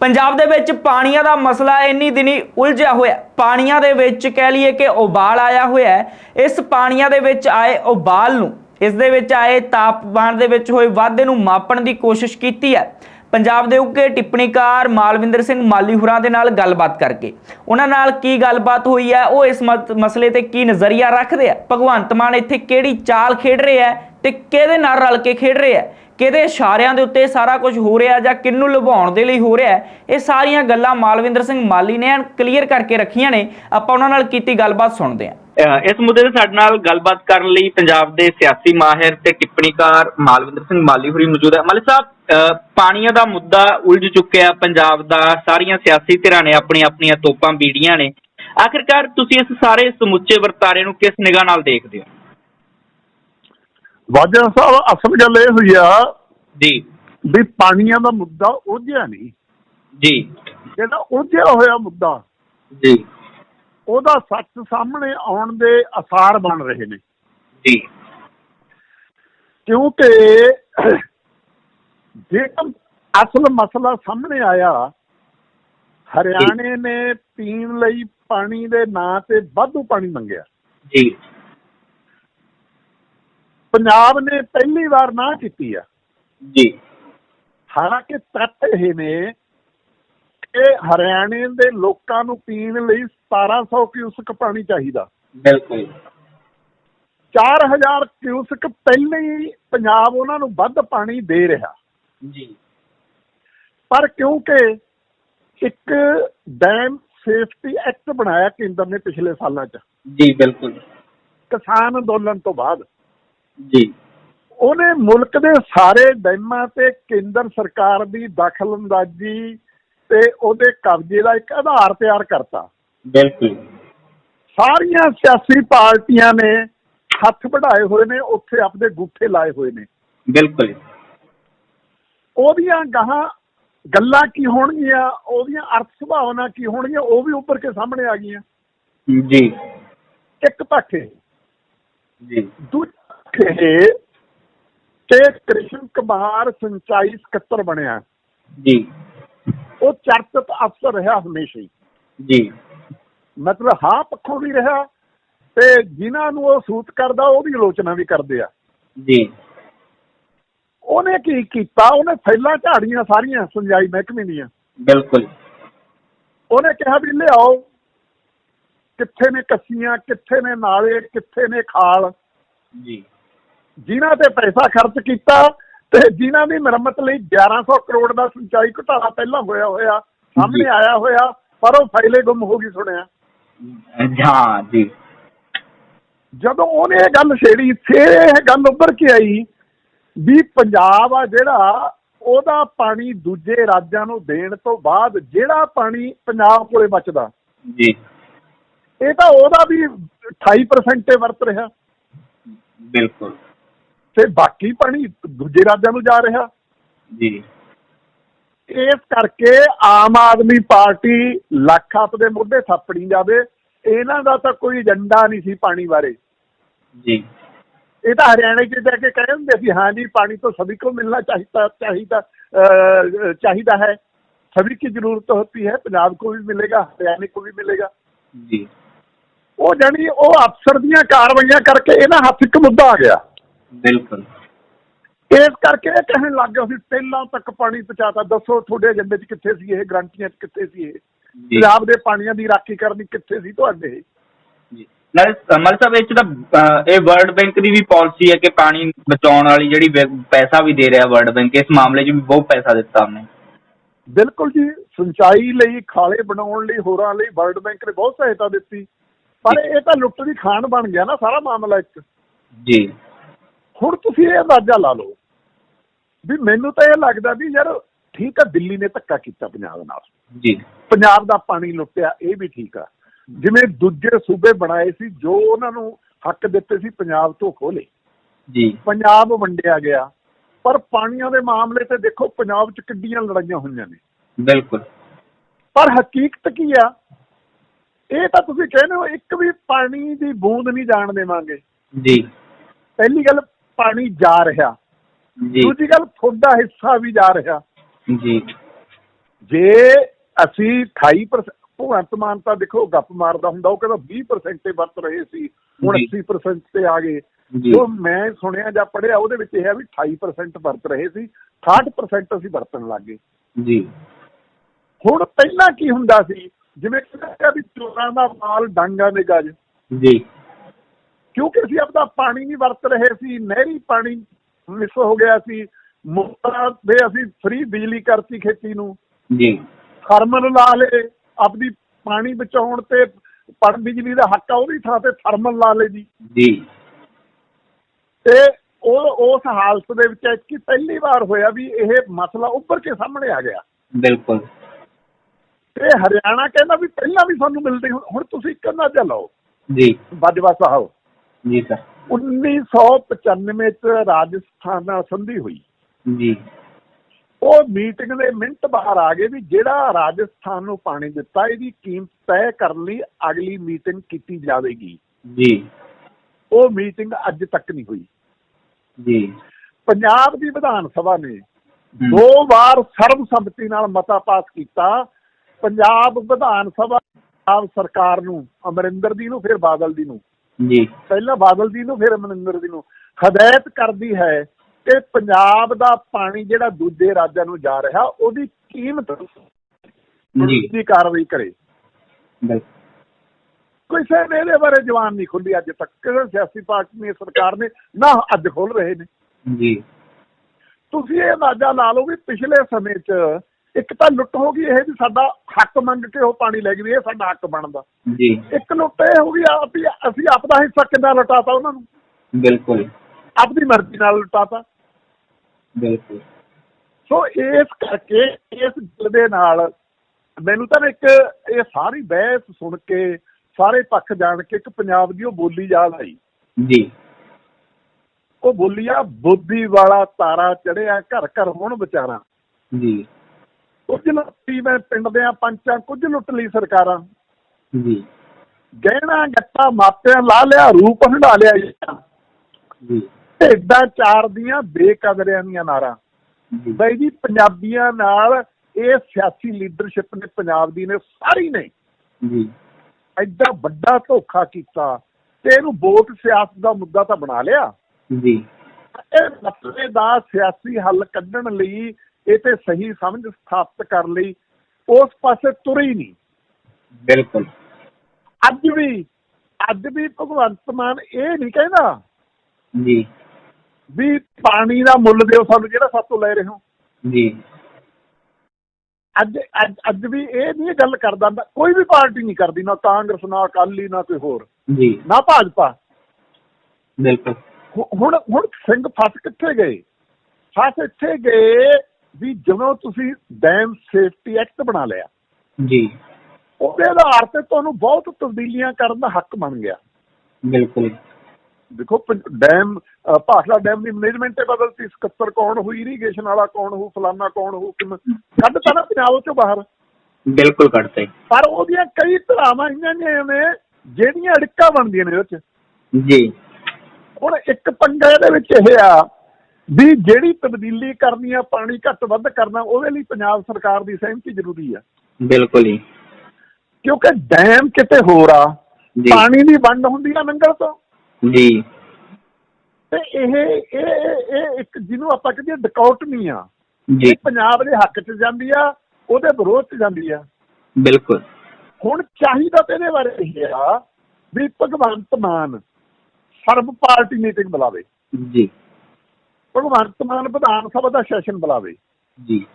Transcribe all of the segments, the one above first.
ਪੰਜਾਬ ਦੇ ਵਿੱਚ ਪਾਣੀਆਂ ਦਾ ਮਸਲਾ ਇੰਨੀ ਦਿਨੀ ਉਲਝਿਆ ਹੋਇਆ ਪਾਣੀਆਂ ਦੇ ਵਿੱਚ ਕਹਿ ਲਈਏ ਕਿ ਉਬਾਲ ਆਇਆ ਹੋਇਆ ਹੈ। ਇਸ ਪਾਣੀਆਂ ਦੇ ਵਿੱਚ ਆਏ ਉਬਾਲ ਨੂੰ, ਇਸ ਦੇ ਵਿੱਚ ਆਏ ਤਾਪਮਾਨ ਦੇ ਵਿੱਚ ਹੋਏ ਵਾਧੇ ਨੂੰ ਮਾਪਣ ਦੀ ਕੋਸ਼ਿਸ਼ ਕੀਤੀ ਹੈ। ਪੰਜਾਬ ਦੇ ਉੱਘੇ ਟਿੱਪਣੀਕਾਰ ਮਾਲਵਿੰਦਰ ਸਿੰਘ ਮਾਲੀ ਹੁਰਾਂ ਦੇ ਨਾਲ ਗੱਲਬਾਤ ਕਰਕੇ। ਉਹਨਾਂ ਨਾਲ ਕੀ ਗੱਲਬਾਤ ਹੋਈ ਹੈ, ਉਹ ਇਸ ਮਤ- ਮਸਲੇ ਤੇ ਕੀ ਨਜ਼ਰੀਆ ਰੱਖਦੇ ਆ? ਭਗਵੰਤ ਮਾਨ ਇੱਥੇ ਕਿਹੜੀ ਚਾਲ ਖੇਡ ਰਿਹਾ ਹੈ ਤੇ ਕਿਹਦੇ ਨਾਲ ਰਲ ਕੇ ਖੇਡ ਰਿਹਾ ਹੈ? ਕਿਹਦੇ ਇਸ਼ਾਰਿਆਂ ਦੇ ਉੱਤੇ ਸਾਰਾ ਕੁਝ ਹੋ ਰਿਹਾ ਜਾਂ ਕਿਹਨੂੰ ਲੁਭਾਉਣ ਦੇ ਲਈ ਹੋ ਰਿਹਾ ਇਹ ਸਾਰੀਆਂ ਗੱਲਾਂ ਮਾਲਵਿੰਦਰ ਸਿੰਘ ਮਾਲੀ ਨੇ ਕਲੀਅਰ ਕਰਕੇ ਰੱਖੀਆਂ ਨੇ, ਆਪਾਂ ਉਹਨਾਂ ਨਾਲ ਕੀਤੀ ਗੱਲਬਾਤ ਸੁਣਦੇ ਹਾਂ। ਇਸ ਮੁੱਦੇ ਤੇ ਸਾਡੇ ਨਾਲ ਗੱਲਬਾਤ ਕਰਨ ਲਈ ਪੰਜਾਬ ਦੇ ਸਿਆਸੀ ਮਾਹਿਰ ਤੇ ਟਿੱਪਣੀਕਾਰ ਮਾਲਵਿੰਦਰ ਸਿੰਘ ਮਾਲੀ ਹੋਰੀ ਮੌਜੂਦ ਹੈ। ਮਾਲੀ ਸਾਹਿਬ, ਅਹ ਪਾਣੀਆਂ ਦਾ ਮੁੱਦਾ ਉਲਝ ਚੁੱਕਿਆ ਪੰਜਾਬ ਦਾ, ਸਾਰੀਆਂ ਸਿਆਸੀ ਧਿਰਾਂ ਨੇ ਆਪਣੀਆਂ ਆਪਣੀਆਂ ਤੋਪਾਂ ਬੀੜੀਆਂ ਨੇ। ਆਖਿਰਕਾਰ ਤੁਸੀਂ ਇਸ ਸਾਰੇ ਸਮੁੱਚੇ ਵਰਤਾਰੇ ਨੂੰ ਕਿਸ ਨਿਗਾਹ ਨਾਲ ਦੇਖਦੇ ਹੋ? ਵਾਜਾ ਸਾਹਿਬ ਅਸਲ ਗੱਲ ਇਹ ਹੋਈ ਆ ਜੀ। ਵੀ ਪਾਣੀਆਂ ਦਾ ਮੁੱਦਾ ਉਲਝਿਆ ਨਹੀਂ। ਜੀ। ਜਿਹੜਾ ਉਲਝਿਆ ਹੋਇਆ ਮੁੱਦਾ ਜੀ। ਉਹਦਾ ਸੱਚ ਸਾਹਮਣੇ ਆਉਣ ਦੇ ਅਸਾਰ ਬਣ ਰਹੇ ਨੇ। ਜੀ। ਕਿਉਂਕਿ ਜੇ ਅਸਲ ਮਸਲਾ ਸਾਹਮਣੇ ਆਇਆ ਹਰਿਆਣੇ ਨੇ ਪੀਣ ਲਈ ਪਾਣੀ ਦੇ ਨਾਂ ਤੇ ਵਾਧੂ ਪਾਣੀ ਮੰਗਿਆ। ਜੀ। ਪੰਜਾਬ ਨੇ ਪਹਿਲੀ ਵਾਰ ਨਾ ਕੀਤੀ ਆ। ਜੀ। ਹਾਲਾਂਕਿ ਤੱਥ ਇਹ ਨੇ ਕਿ ਹਰਿਆਣੇ ਦੇ ਲੋਕਾਂ ਨੂੰ ਪੀਣ ਲਈ 1700 ਕਿਊਸਕ ਪਾਣੀ ਚਾਹੀਦਾ। ਬਿਲਕੁਲ। 4000 ਕਿਊਸਕ ਪਹਿਲਾਂ ਹੀ ਪੰਜਾਬ ਉਹਨਾਂ ਨੂੰ ਵੱਧ ਪਾਣੀ ਦੇ ਰਿਹਾ। ਜੀ। ਪਰ ਕਿਉਂਕਿ ਇੱਕ ਡੈਮ ਸੇਫਟੀ ਐਕਟ ਬਣਾਇਆ ਕੇਂਦਰ ਨੇ ਪਿਛਲੇ ਸਾਲਾਂ 'ਚ। ਜੀ ਬਿਲਕੁਲ। ਕਿਸਾਨ ਅੰਦੋਲਨ ਤੋਂ ਬਾਅਦ। ਜੀ। ਉਹਨੇ ਮੁਲਕ ਦੇ ਸਾਰੇ ਡੈਮਾਂ ਤੇ ਕੇਂਦਰ ਸਰਕਾਰ ਦੀ ਦਖਲਅੰਦਾਜ਼ੀ ਤੇ ਉਹਦੇ ਕਬਜ਼ੇ ਦਾ ਇੱਕ ਆਧਾਰ ਤਿਆਰ ਕਰਤਾ। ਬਿਲਕੁਲ। ਸਾਰੀਆਂ ਸਿਆਸੀ ਪਾਰਟੀਆਂ ਨੇ ਹੱਥ ਵਢਾਏ ਹੋਏ ਨੇ ਉੱਥੇ ਆਪਦੇ ਗੁੱਠੇ ਲਾਏ ਹੋਏ ਨੇ। ਬਿਲਕੁਲ। ਉਹਦੀਆਂ ਗਾਹਾਂ ਗੱਲਾਂ ਕੀ ਹੋਣਗੀਆਂ ਉਹਦੀਆਂ ਅਰਥ ਸੁਭਾਵਨਾ ਕੀ ਹੋਣਗੀਆਂ ਉਹ ਵੀ ਉੱਪਰ ਕੇ ਸਾਹਮਣੇ ਆ ਗਈਆਂ। ਜੀ। ਇੱਕ ਪਾਸੇ ਜੀ। ਦੂਜੇ ਪਾਸੇ ਤੇ ਕ੍ਰਿਸ਼ਨ ਕੁਮਾਰ ਸਿੰਚਾਈ ਸਕੱਤਰ ਬਣਿਆ। ਜੀ। ਉਹ ਚਰਚਿਤ ਅਫਸਰ ਰਿਹਾ ਹਮੇਸ਼ਾ ਹੀ। ਜੀ। ਮਤਲਬ ਹਾਂ ਪੱਖੋਂ ਵੀ ਰਿਹਾ ਤੇ ਜਿਨ੍ਹਾਂ ਨੂੰ ਉਹ ਸੂਤ ਕਰਦਾ ਉਹਦੀ ਆਲੋਚਨਾ ਵੀ ਕਰਦੇ ਆ। ਜੀ। ਉਹਨੇ ਕੀ ਕੀਤਾ? ਉਹਨੇ ਫੈਲਾਂ ਝਾੜੀਆਂ ਸਾਰੀਆਂ ਸਿੰਜਾਈ ਮਹਿਕਮੇ ਦੀਆਂ। ਬਿਲਕੁਲ। ਉਹਨੇ ਕਿਹਾ ਵੀ ਲਿਆਓ ਕਿੱਥੇ ਨੇ ਕੱਸੀਆਂ ਕਿੱਥੇ ਨੇ ਨਾਲੇ ਕਿੱਥੇ ਨੇ ਖਾਲ। ਜੀ। ਜਿਨ੍ਹਾਂ ਤੇ ਪੈਸਾ ਖਰਚ ਕੀਤਾ ਤੇ ਜਿਨ੍ਹਾਂ ਦੀ ਮੁਰੰਮਤ ਲਈ 1100 ਕਰੋੜ ਦਾ ਸਿੰਚਾਈ ਘੁਟਾਲਾ ਪਹਿਲਾਂ ਹੋਇਆ ਹੋਇਆ ਸਾਹਮਣੇ। ਆਇਆ ਹੋਇਆ ਪਰ ਉਹ ਫਾਈਲੇ ਗੁੰਮ ਹੋ ਗਈ ਸੁਣਿਆ। ਹਾਂ ਜੀ। ਜਦੋਂ ਉਹਨੇ ਇਹ ਗੱਲ ਛੇੜੀ ਫਿਰ ਇਹ ਗੱਲ ਉੱਭਰ ਕੇ ਆਈ ਵੀ ਪੰਜਾਬ ਆ ਜਿਹੜਾ ਉਹਦਾ ਪਾਣੀ ਦੂਜੇ ਰਾਜਾਂ ਨੂੰ ਦੇਣ ਤੋਂ ਬਾਅਦ ਜਿਹੜਾ ਪਾਣੀ ਪੰਜਾਬ ਕੋਲੇ ਬਚਦਾ। ਜੀ। ਇਹ ਤਾਂ ਉਹਦਾ ਵੀ 28% ਤੇ ਵਰਤ ਰਿਹਾ। ਬਿਲਕੁਲ। ਤੇ ਬਾਕੀ ਪਾਣੀ ਦੂਜੇ ਰਾਜਾਂ ਨੂੰ ਜਾ ਰਿਹਾ ਜੀ ਇਸ ਕਰਕੇ ਆਮ ਆਦਮੀ ਪਾਰਟੀ ਲੱਖ ਆਪਦੇ ਮੁੱਢੇ ਥੱਪੜੀ ਜਾਵੇ ਇਹਨਾਂ ਦਾ ਤਾਂ ਕੋਈ ਏਜੰਡਾ ਨਹੀਂ ਸੀ ਪਾਣੀ ਬਾਰੇ ਜੀ ਇਹ ਤਾਂ ਹਰਿਆਣੇ 'ਚ ਜਾ ਕੇ ਕਹਿ ਦਿੰਦੇ ਸੀ ਹਾਂ ਜੀ ਪਾਣੀ तो सभी को मिलना चाहिए चाहिए अ, चाहिए है सभी की जरूरत होती है पंजाब को भी मिलेगा हरियाणा को भी मिलेगा ਜੀ ਉਹ ਜਾਨੀ ਉਹ ਅਫਸਰ ਦੀਆਂ ਕਾਰਵਾਈਆਂ ਕਰਕੇ ਇਹਨਾਂ ਹੱਥ ਇੱਕ ਮੁੱਦਾ ਆ ਗਿਆ ਬਿਲਕੁਲ। ਇਸ ਕਰਕੇ ਇਹ ਕਹਿਣ ਲੱਗ ਗਏ ਅਸੀਂ ਪਹਿਲਾਂ ਤੱਕ ਪਾਣੀ ਪਹੁੰਚਾਤਾ। ਦੱਸੋ ਤੁਹਾਡੇ ਏਜੰਡੇ 'ਚ ਕਿੱਥੇ ਸੀ ਇਹ? ਗਰੰਟੀਆਂ 'ਚ ਕਿੱਥੇ ਸੀ ਇਹ? ਪੰਜਾਬ ਦੇ ਪਾਣੀਆਂ ਦੀ ਰਾਖੀ ਕਰਨੀ ਕਿੱਥੇ ਸੀ ਤੁਹਾਡੇ? ਜੀ। ਨਾਲੇ ਅਮਲ ਸਾਹਿਬ ਇਹ ਤਾਂ ਇਹ ਵਰਲਡ ਬੈਂਕ ਦੀ ਵੀ ਪਾਲਿਸੀ ਹੈ ਕਿ ਪਾਣੀ ਬਚਾਉਣ ਵਾਲੀ ਜਿਹੜੀ ਪੈਸਾ ਵੀ ਦੇ ਰਿਹਾ ਵਰਲਡ ਬੈਂਕ ਇਸ ਮਾਮਲੇ 'ਚ ਵੀ ਬਹੁਤ ਪੈਸਾ ਦਿੱਤਾ ਉਹਨੇ। ਬਿਲਕੁਲ ਜੀ। ਸਿੰਚਾਈ ਲਈ ਖਾਲੇ ਬਣਾਉਣ ਲਈ ਹੋਰਾਂ ਲਈ ਵਰਲਡ ਬੈਂਕ ਨੇ ਬਹੁਤ ਸਹਾਇਤਾ ਦਿੱਤੀ। ਪਰ ਇਹ ਤਾਂ ਲੁੱਟ ਦੀ ਖਾਨ ਬਣ ਗਿਆ ਨਾ ਸਾਰਾ ਮਾਮਲਾ ਇੱਕ ਜੀ। ਹੁਣ ਤੁਸੀਂ ਇਹ ਅੰਦਾਜ਼ਾ ਲਾ ਲਓ ਵੀ ਮੈਨੂੰ ਤਾਂ ਇਹ ਲੱਗਦਾ ਵੀ ਯਾਰ ਠੀਕ ਆ ਦਿੱਲੀ ਨੇ ਧੱਕਾ ਕੀਤਾ ਪੰਜਾਬ ਨਾਲ। ਜੀ। ਪੰਜਾਬ ਦਾ ਪਾਣੀ ਲੁੱਟਿਆ ਇਹ ਵੀ ਠੀਕ ਆ। ਜਿਵੇਂ ਦੂਜੇ ਸੂਬੇ ਬਣਾਏ ਸੀ ਜੋ ਉਹਨਾਂ ਨੂੰ ਹੱਕ ਦਿੱਤੇ ਸੀ ਪੰਜਾਬ ਤੋਂ ਖੋਲੇ ਜੀ। ਪੰਜਾਬ ਵੰਡਿਆ ਗਿਆ। ਪਰ ਪਾਣੀਆਂ ਦੇ ਮਾਮਲੇ ਤੇ ਦੇਖੋ ਪੰਜਾਬ 'ਚ ਕਿੱਡੀਆਂ ਲੜਾਈਆਂ ਹੋਈਆਂ ਨੇ। ਬਿਲਕੁਲ। ਪਰ ਹਕੀਕਤ ਕੀ ਆ? ਇਹ ਤਾਂ ਤੁਸੀਂ ਕਹਿੰਦੇ ਹੋ ਇੱਕ ਵੀ ਪਾਣੀ ਦੀ ਬੂੰਦ ਨਹੀਂ ਜਾਣ ਦੇਵਾਂਗੇ। ਜੀ। ਪਹਿਲੀ ਗੱਲ ਪਾਣੀ ਜਾ ਰਿਹਾ। ਜੀ। ਦੂਜੀ ਗੱਲ ਤੁਹਾਡਾ ਹਿੱਸਾ ਵੀ ਜਾ ਰਿਹਾ। ਜੀ। ਜੇ ਅਸੀਂ 28% ਭਗਵੰਤ ਮਾਨ ਤਾਂ ਦੇਖੋ ਗੱਪ ਮਾਰਦਾ ਹੁੰਦਾ ਉਹ ਕਹਿੰਦਾ 20% ਤੇ ਵਰਤ ਰਹੇ ਸੀ ਹੁਣ ਜੀ। 80% ਤੇ ਆ ਗਏ। ਜੀ। ਮੈਂ ਸੁਣਿਆ ਜਾਂ ਪੜਿਆ ਉਹਦੇ ਵਿੱਚ ਇਹ ਹੈ ਵੀ 28% ਵਰਤ ਰਹੇ ਸੀ 60% ਅਸੀਂ ਵਰਤਣ ਲੱਗ ਗਏ। ਜੀ। ਹੁਣ ਪਹਿਲਾਂ ਕੀ ਹੁੰਦਾ ਸੀ? ਜਿਵੇਂ ਕਹਿੰਦਾ ਵੀ ਚੋਰਾਂ ਦਾ ਮਾਲ ਡਾਂਗਾ ਦੇ ਗੱਜ। ਜੀ। ਕਿਉਂਕਿ ਅਸੀਂ ਆਪਦਾ ਪਾਣੀ ਨਹੀਂ ਵਰਤ ਰਹੇ ਸੀ ਨਹਿਰੀ ਪਾਣੀ ਮਿਸ ਹੋ ਗਿਆ ਸੀ ਮੋਟਰਾਂ ਦੇ ਅਸੀਂ ਫ੍ਰੀ ਬਿਜਲੀ ਕਰਤੀ ਖੇਤੀ ਨੂੰ। ਜੀ। ਥਰਮਲ ਲਾ ਲਏ ਆਪਦੀ ਪਾਣੀ ਬਚਾਉਣ ਤੇ ਪੜ ਬਿਜਲੀ ਦਾ ਹੱਕ ਆ ਉਹਦੀ ਥਾਂ ਤੇ ਥਰਮਲ ਲਾ ਲਏ ਜੀ। ਜੀ। ਤੇ ਉਹ ਉਸ ਹਾਲਤ ਦੇ ਵਿੱਚ ਕਿ ਪਹਿਲੀ ਵਾਰ ਹੋਇਆ ਵੀ ਇਹ ਮਸਲਾ ਉੱਭਰ ਕੇ ਸਾਹਮਣੇ ਆ ਗਿਆ। ਬਿਲਕੁਲ। ਤੇ ਹਰਿਆਣਾ ਕਹਿੰਦਾ ਵੀ ਪਹਿਲਾਂ ਵੀ ਸਾਨੂੰ ਮਿਲਦੇ ਹੁਣ ਹੁਣ ਤੁਸੀਂ ਇੱਕ ਅੰਦਾਜ਼ਾ ਲਓ। ਜੀ। ਬਾਜਵਾ ਸਾਹਿਬ ਜੀ ਸਰ। 1995 ਚ ਰਾਜਸਥਾਨ ਨਾਲ ਸੰਧੀ ਹੋਈ। ਜੀ। ਉਹ ਮੀਟਿੰਗ ਦੇ ਮਿੰਟ ਬਾਹਰ ਆ ਗਏ ਵੀ ਜਿਹੜਾ ਰਾਜਸਥਾਨ ਨੂੰ ਪਾਣੀ ਦਿੱਤਾ ਇਹਦੀ ਕੀਮਤ ਤੈਅ ਕਰਨ ਲਈ ਅਗਲੀ ਮੀਟਿੰਗ ਕੀਤੀ ਜਾਵੇਗੀ। ਜੀ। ਉਹ ਮੀਟਿੰਗ ਅੱਜ ਤੱਕ ਨਹੀਂ ਹੋਈ। ਜੀ। ਪੰਜਾਬ ਦੀ ਵਿਧਾਨ ਸਭਾ ਨੇ ਦੋ ਵਾਰ ਸਰਬਸੰਮਤੀ ਨਾਲ ਮਤਾ ਪਾਸ ਕੀਤਾ। ਪੰਜਾਬ ਵਿਧਾਨ ਸਭਾ ਪੰਜਾਬ ਸਰਕਾਰ ਨੂੰ ਅਮਰਿੰਦਰ ਦੀ ਨੂੰ ਫਿਰ ਬਾਦਲ ਦੀ ਨੂੰ। ਜੀ। ਪਹਿਲਾਂ ਬਾਦਲ ਦੀ ਨੂੰ ਫਿਰ ਅਮਰਿੰਦਰ ਦੀ ਨੂੰ। ਹਦਾਇਤ ਕਰਦੀ ਹੈ ਕਿ ਪੰਜਾਬ ਦਾ ਪਾਣੀ ਜਿਹੜਾ ਦੂਜੇ ਰਾਜਾਂ ਨੂੰ ਜਾ ਰਿਹਾ ਉਹਦੀ ਕੀਮਤ ਜੀ। ਦੀ ਕਾਰਵਾਈ ਕਰੇ। ਬਿਲਕੁਲ ਕਿਸੇ ਨੇ ਇਹਦੇ ਬਾਰੇ ਜਵਾਨ ਨਹੀਂ ਖੁੱਲੀ ਅੱਜ ਤੱਕ। ਕਿਸੇ ਸਿਆਸੀ ਪਾਰਟੀ ਨੇ ਸਰਕਾਰ ਨੇ ਨਾ ਅੱਜ ਖੋਲ ਰਹੇ ਨੇ। ਜੀ। ਤੁਸੀਂ ਇਹ ਅੰਦਾਜ਼ਾ ਲਾ ਲਓ ਵੀ ਪਿਛਲੇ ਸਮੇਂ 'ਚ ਇੱਕ ਤਾਂ ਲੁੱਟ ਹੋ ਗਈ ਇਹ ਵੀ ਸਾਡਾ ਹੱਕ ਮੰਗ ਕੇ ਉਹ ਪਾਣੀ ਲੈ ਵੀ ਇਹ ਸਾਡਾ ਹੱਕ ਬਣਦਾ। ਜੀ। ਇੱਕ ਲੁੱਟ ਇਹ ਹੋ ਗਈ ਆ ਵੀ ਅਸੀਂ ਆਪਦਾ ਹਿੱਸਾ ਕਿੰਨਾ ਲੁਟਾਤਾ ਉਹਨਾਂ ਨੂੰ? ਬਿਲਕੁਲ। ਆਪਣੀ ਮਰਜ਼ੀ ਨਾਲ ਲੁਟਾਤਾ। ਬਿਲਕੁਲ। ਸੋ ਇਸ ਕਰਕੇ ਇਸ ਗੱਲ ਦੇ ਨਾਲ ਮੈਨੂੰ ਤਾਂ ਇੱਕ ਇਹ ਸਾਰੀ ਬਹਿਸ ਸੁਣ ਕੇ ਸਾਰੇ ਪੱਖ ਜਾਣ ਕੇ ਇੱਕ ਪੰਜਾਬ ਦੀ ਉਹ ਬੋਲੀ ਯਾਦ ਆਈ। ਜੀ। ਉਹ ਬੋਲੀ ਆ ਬੋਦੀ ਵਾਲਾ ਤਾਰਾ ਚੜਿਆ ਘਰ ਘਰ ਹੁਣ ਵਿਚਾਰਾ। ਜੀ। ਕੁਝ ਲੁੱਟੀ ਮੈਂ ਪਿੰਡ ਦਿਆਂ ਪੰਚਾਂ ਕੁਝ ਲੁੱਟ ਲਈ ਸਰਕਾਰਾਂ। ਜੀ। ਗਹਿਣਾ ਗੱਟਾ ਮਾਪਿਆਂ ਲਾ ਲਿਆ ਰੂਪ ਹੰਡਾ ਲਿਆ ਜੀ। ਢੇਡਾਂ ਚਾਰ ਦੀਆਂ ਬੇਕਦਰਿਆਂ ਦੀਆਂ ਨਾਰਾਂ। ਬਾਈ ਜੀ ਪੰਜਾਬੀਆਂ ਨਾਲ ਇਹ ਸਿਆਸੀ ਲੀਡਰਸ਼ਿਪ ਨੇ ਪੰਜਾਬ ਦੀ ਨੇ ਸਾਰੀ ਨੇ। ਜੀ। ਐਡਾ ਵੱਡਾ ਧੋਖਾ ਕੀਤਾ ਤੇ ਇਹਨੂੰ ਵੋਟ ਸਿਆਸਤ ਦਾ ਮੁੱਦਾ ਤਾਂ ਬਣਾ ਲਿਆ। ਜੀ। ਇਹ ਮਸਲੇ ਦਾ ਸਿਆਸੀ ਹੱਲ ਕੱਢਣ ਲਈ ਇਹ ਤੇ ਸਹੀ ਸਮਝ ਸਥਾਪਿਤ ਕਰਨ ਲਈ ਉਸ ਪਾਸੇ ਤੁਰੇ ਹੀ ਨਹੀਂ। ਬਿਲਕੁਲ। ਅੱਜ ਵੀ ਅੱਜ ਵੀ ਭਗਵੰਤ ਮਾਨ ਇਹ ਨਹੀਂ ਕਹਿੰਦਾ ਜੀ। ਵੀ ਪਾਣੀ ਦਾ ਮੁੱਲ ਦਿਓ ਸਾਨੂੰ ਜਿਹੜਾ ਸਾਤੋਂ ਲੈ ਰਹੇ ਹੋ। ਜੀ। ਅੱਜ ਅੱਜ ਵੀ ਇਹ ਨਹੀਂ ਗੱਲ ਕਰਦਾ ਕੋਈ ਵੀ ਪਾਰਟੀ ਨਹੀਂ ਕਰਦੀ ਨਾ ਕਾਂਗਰਸ ਨਾ ਅਕਾਲੀ ਨਾ ਕੋਈ ਹੋਰ। ਜੀ। ਨਾ ਭਾਜਪਾ। ਬਿਲਕੁਲ। ਹੁਣ ਹੁਣ ਸਿੰਘ ਫਸ ਕਿੱਥੇ ਗਏ? ਫਸ ਇੱਥੇ ਗਏ ਵੀ ਜਦੋਂ ਤੁਸੀਂ ਡੈਮ ਸੇਫਟੀ ਐਕਟ ਬਣਾ ਲਿਆ ਜੀ। ਉਹਦੇ ਆਧਾਰ ਤੇ ਤੁਹਾਨੂੰ ਬਹੁਤ ਤਬਦੀਲੀਆਂ ਕਰਨ ਦਾ ਹੱਕ ਬਣ ਗਿਆ। ਬਿਲਕੁਲ। ਦੇਖੋ ਡੈਮ ਅ, ਭਾਖੜਾ ਡੈਮ ਦੀ ਮੈਨੇਜਮੈਂਟ ਬਦਲਤੀ ਸਕੱਤਰ ਕੌਣ ਹੋਈ ਇਰੀਗੇਸ਼ਨ ਵਾਲਾ ਕੌਣ ਹੋ ਫਲਾਨਾ ਕੌਣ ਹੋ ਕਿਵੇਂ ਕੱਢਤਾ ਨਾ ਪੰਜਾਬ ਚੋਂ ਬਾਹਰ। ਬਿਲਕੁਲ ਕੱਢਤੇ ਪਰ ਉਹਦੀਆਂ ਕਈ ਧਰਾਵਾਂ ਇੰਨੀਆਂ ਨੇ ਜਿਹੜੀਆਂ ਅੜਿੱਕਾ ਬਣਦੀਆਂ ਨੇ ਉਹਦੇ ਚ। ਜੀ। ਹੁਣ ਇੱਕ ਪੰਗਾ ਇਹਦੇ ਵਿੱਚ ਇਹ ਆ ਵੀ ਜਿਹੜੀ ਤਬਦੀਲੀ ਕਰਨੀ ਆ ਪਾਣੀ ਘੱਟ ਵੱਧ ਕਰਨਾ ਉਹਦੇ ਲਈ ਪੰਜਾਬ ਸਰਕਾਰ ਦੀ ਸਹਿਮਤੀ ਜ਼ਰੂਰੀ ਆ। ਬਿਲਕੁਲ ਹੀ ਕਿਉਂਕਿ ਡੈਮ ਕਿਤੇ ਹੋਰ ਆ ਪਾਣੀ ਦੀ ਵੰਡ ਹੁੰਦੀ ਆ ਨੰਗਲ ਤੋਂ। ਜੀ। ਤੇ ਇਹ ਇਹ ਇਹ- ਇੱਕ ਜਿਹਨੂੰ ਆਪਾਂ ਕਹਿੰਦੇ ਡਿਕੋਟਮੀ ਆ। ਜੀ। ਪੰਜਾਬ ਦੇ ਹੱਕ 'ਚ ਜਾਂਦੀ ਆ ਉਹਦੇ ਵਿਰੋਧ 'ਚ ਜਾਂਦੀ ਆ। ਬਿਲਕੁਲ। ਹੁਣ ਚਾਹੀਦਾ ਤੇ ਇਹਦੇ ਬਾਰੇ ਇਹ ਆ ਵੀ ਭਗਵੰਤ ਮਾਨ ਸਰਬ ਪਾਰਟੀ ਮੀਟਿੰਗ ਬੁਲਾਵੇ। ਜੀ। ਭਗਵੰਤ ਮਾਨ ਵਿਧਾਨ ਸਭਾ ਦਾ ਸੈਸ਼ਨ ਬੁਲਾਵੇ। ਜੀ।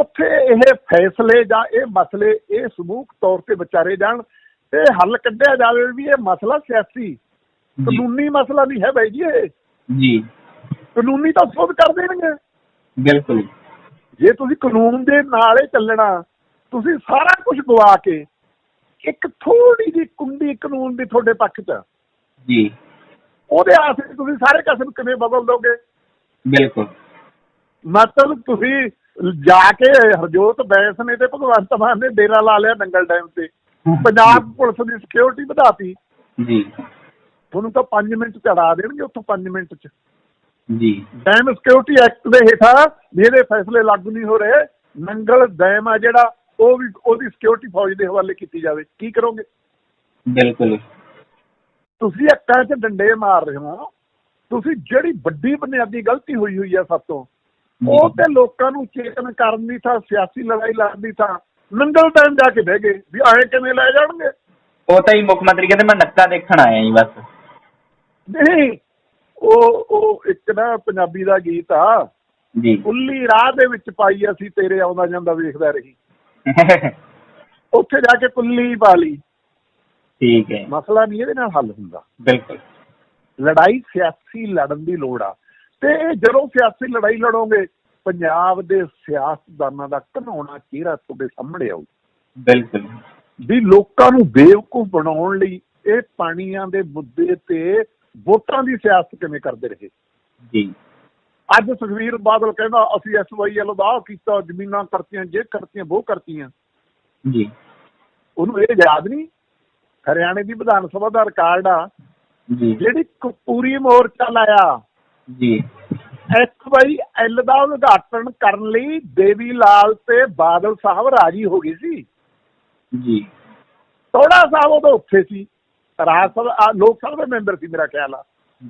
ਉੱਥੇ ਇਹ ਫੈਸਲੇ ਜਾਂ ਇਹ ਮਸਲੇ ਇਹ ਸਮੂਹਕ ਤੌਰ ਤੇ ਵਿਚਾਰੇ ਜਾਣ ਤੇ ਹੱਲ ਕੱਢਿਆ ਜਾਵੇ ਵੀ ਇਹ ਮਸਲਾ ਸਿਆਸੀ ਜੀ। ਕਾਨੂੰਨੀ ਮਸਲਾ ਨਹੀਂ ਹੈ ਬਾਈ ਜੀ ਇਹ। ਜੀ। ਕਾਨੂੰਨੀ ਤਾਂ ਸੋਧ ਕਰ ਦੇਣਗੇ। ਬਿਲਕੁਲ। ਜੇ ਤੁਸੀਂ ਕਾਨੂੰਨ ਦੇ ਨਾਲ ਹੀ ਚੱਲਣਾ ਤੁਸੀਂ ਸਾਰਾ ਕੁਝ ਗਵਾ ਕੇ ਇੱਕ ਥੋੜੀ ਜਿਹੀ ਕੁੰਡੀ ਕਾਨੂੰਨ ਦੀ ਤੁਹਾਡੇ ਪੱਖ 'ਚ। ਜੀ। ਉਹਦੇ ਆਸਰੇ ਤੁਸੀਂ ਸਾਰੇ ਕਸਮ ਕਿਵੇਂ ਬਦਲ ਦੋਗੇ? ਬਿਲਕੁਲ। ਮਤਲਬ ਤੁਸੀਂ ਜਾ ਕੇ ਹਰਜੋਤ ਬੈਂਸ ਨੇ ਤੇ ਭਗਵੰਤ ਮਾਨ ਨੇ ਡੇਰਾ ਲਾ ਲਿਆ ਨੰਗਲ ਡੈਮ ਤੇ। ਪੰਜਾਬ ਪੁਲਿਸ ਦੀ ਸਿਕਿਉਰਿਟੀ ਵਧਾਤੀ। ਜੀ। ਤੁਹਾਨੂੰ ਤਾਂ 5 ਮਿੰਟ ਚੜਾ ਦੇਣਗੇ ਉੱਥੋਂ 5 ਮਿੰਟ 'ਚ। ਜੀ। ਡੈਮ ਸਿਕਿਉਰਿਟੀ ਐਕਟ ਦੇ ਹੇਠਾਂ ਇਹਦੇ ਫੈਸਲੇ ਲਾਗੂ ਨਹੀਂ ਹੋ ਰਹੇ। ਨੰਗਲ ਡੈਮ ਆ ਜਿਹੜਾ ਉਹ ਵੀ ਉਹਦੀ ਸਿਕਿਉਰਿਟੀ ਫੌਜ ਦੇ ਹਵਾਲੇ ਕੀਤੀ ਜਾਵੇ। ਕੀ ਕਰੋਗੇ? ਬਿਲਕੁਲ। ਤੁਸੀਂ ਅੱਕਾਂ 'ਚ ਡੰਡੇ ਮਾਰ ਰਹੇ ਹੋ। ਤੁਸੀਂ ਜਿਹੜੀ ਵੱਡੀ ਬੁਨਿਆਦੀ ਗਲਤੀ ਹੋਈ ਹੋਈ ਆ ਸਭ ਤੋਂ ਉਹ ਤੇ ਲੋਕਾਂ ਨੂੰ ਚੇਤਨ ਕਰਨ ਦੀ ਥਾਂ ਸਿਆਸੀ ਲੜਾਈ ਲੜਨ ਦੀ ਥਾਂ ਨੰਗਲ ਡੈਮ ਜਾ ਕੇ ਬਹਿ ਗਏ ਵੀ ਐਂ ਕਿਵੇਂ ਲੈ ਜਾਣਗੇ? ਉਹ ਤਾਂ ਹੀ ਮੁੱਖ ਮੰਤਰੀ ਕਹਿੰਦੇ ਮੈਂ ਨੱਕਾ ਦੇਖਣ ਆਇਆ ਜੀ ਬਸ। ਨਹੀਂ ਉਹ ਉਹ ਇੱਕ ਨਾ ਪੰਜਾਬੀ ਦਾ ਗੀਤ ਆ। ਜੀ। ਉੱਲੀ ਰਾਹ ਦੇ ਵਿੱਚ ਪਾਈ ਅਸੀਂ ਤੇਰੇ ਆਉਂਦਾ ਜਾਂਦਾ ਵੇਖਦਾ ਰਹੀ। ਉੱਥੇ ਜਾ ਕੇ ਕੁੱਲੀ ਪਾ ਲਈ। ਠੀਕ ਹੈ। ਮਸਲਾ ਨਹੀਂ ਇਹਦੇ ਨਾਲ ਹੱਲ ਹੁੰਦਾ। ਬਿਲਕੁਲ। ਲੜਾਈ ਸਿਆਸੀ ਲੜਨ ਦੀ ਲੋੜ ਆ। ਤੇ ਜਦੋਂ ਸਿਆਸੀ ਲੜਾਈ ਲੜੋਗੇ ਪੰਜਾਬ ਦੇ ਸਿਆਸਤਦਾਨਾਂ ਦਾ ਘਨਾਉਣਾ ਚਿਹਰਾ ਤੁਹਾਡੇ ਸਾਹਮਣੇ ਆਊ। ਬਿਲਕੁਲ। ਵੀ ਲੋਕਾਂ ਨੂੰ ਬੇਵਕੂਫ ਬਣਾਉਣ ਲਈ ਇਹ ਪਾਣੀਆਂ ਦੇ ਮੁੱਦੇ ਤੇ ਵੋਟਾਂ ਦੀ ਸਿਆਸਤ ਕਿਵੇਂ ਕਰਦੇ ਰਹੇ? ਜੀ। ਅੱਜ ਸੁਖਵੀਰ ਬਾਦਲ ਕਹਿੰਦਾ ਅਸੀਂ ਐਸਵਾਈਐਲ ਦਾ ਕੀਤਾ ਜ਼ਮੀਨਾਂ ਕਰਤੀਆਂ ਜੇ ਕਰਤੀਆਂ ਉਹ ਕਰਤੀਆਂ। ਜੀ। ਉਹਨੂੰ ਇਹ ਯਾਦ ਨਹੀਂ? ਹਰਿਆਣੇ ਦੀ ਵਿਧਾਨ ਸਭਾ ਦਾ ਰਿਕਾਰਡ ਆ। ਜੀ। ਜਿਹੜੀ ਕਪੂਰੀ ਮੋਰਚਾ ਲਾਇਆ। ਜੀ। ਐਸਵਾਈਐਲ ਦਾ ਉਦਘਾਟਨ ਕਰਨ ਲਈ ਦੇਵੀ ਲਾਲ ਤੇ ਬਾਦਲ ਸਾਹਿਬ ਰਾਜੀ ਹੋ ਗਏ ਸੀ। ਜੀ। ਤੋੜਾ ਸਾਹਿਬ ਉਦੋਂ ਉੱਥੇ ਸੀ। ਰਾਜ ਸਭਾ ਲੋਕ ਸਭਾ ਦੇ ਮੈਂਬਰ ਸੀ ਮੇਰਾ ਖਿਆਲ ਆ।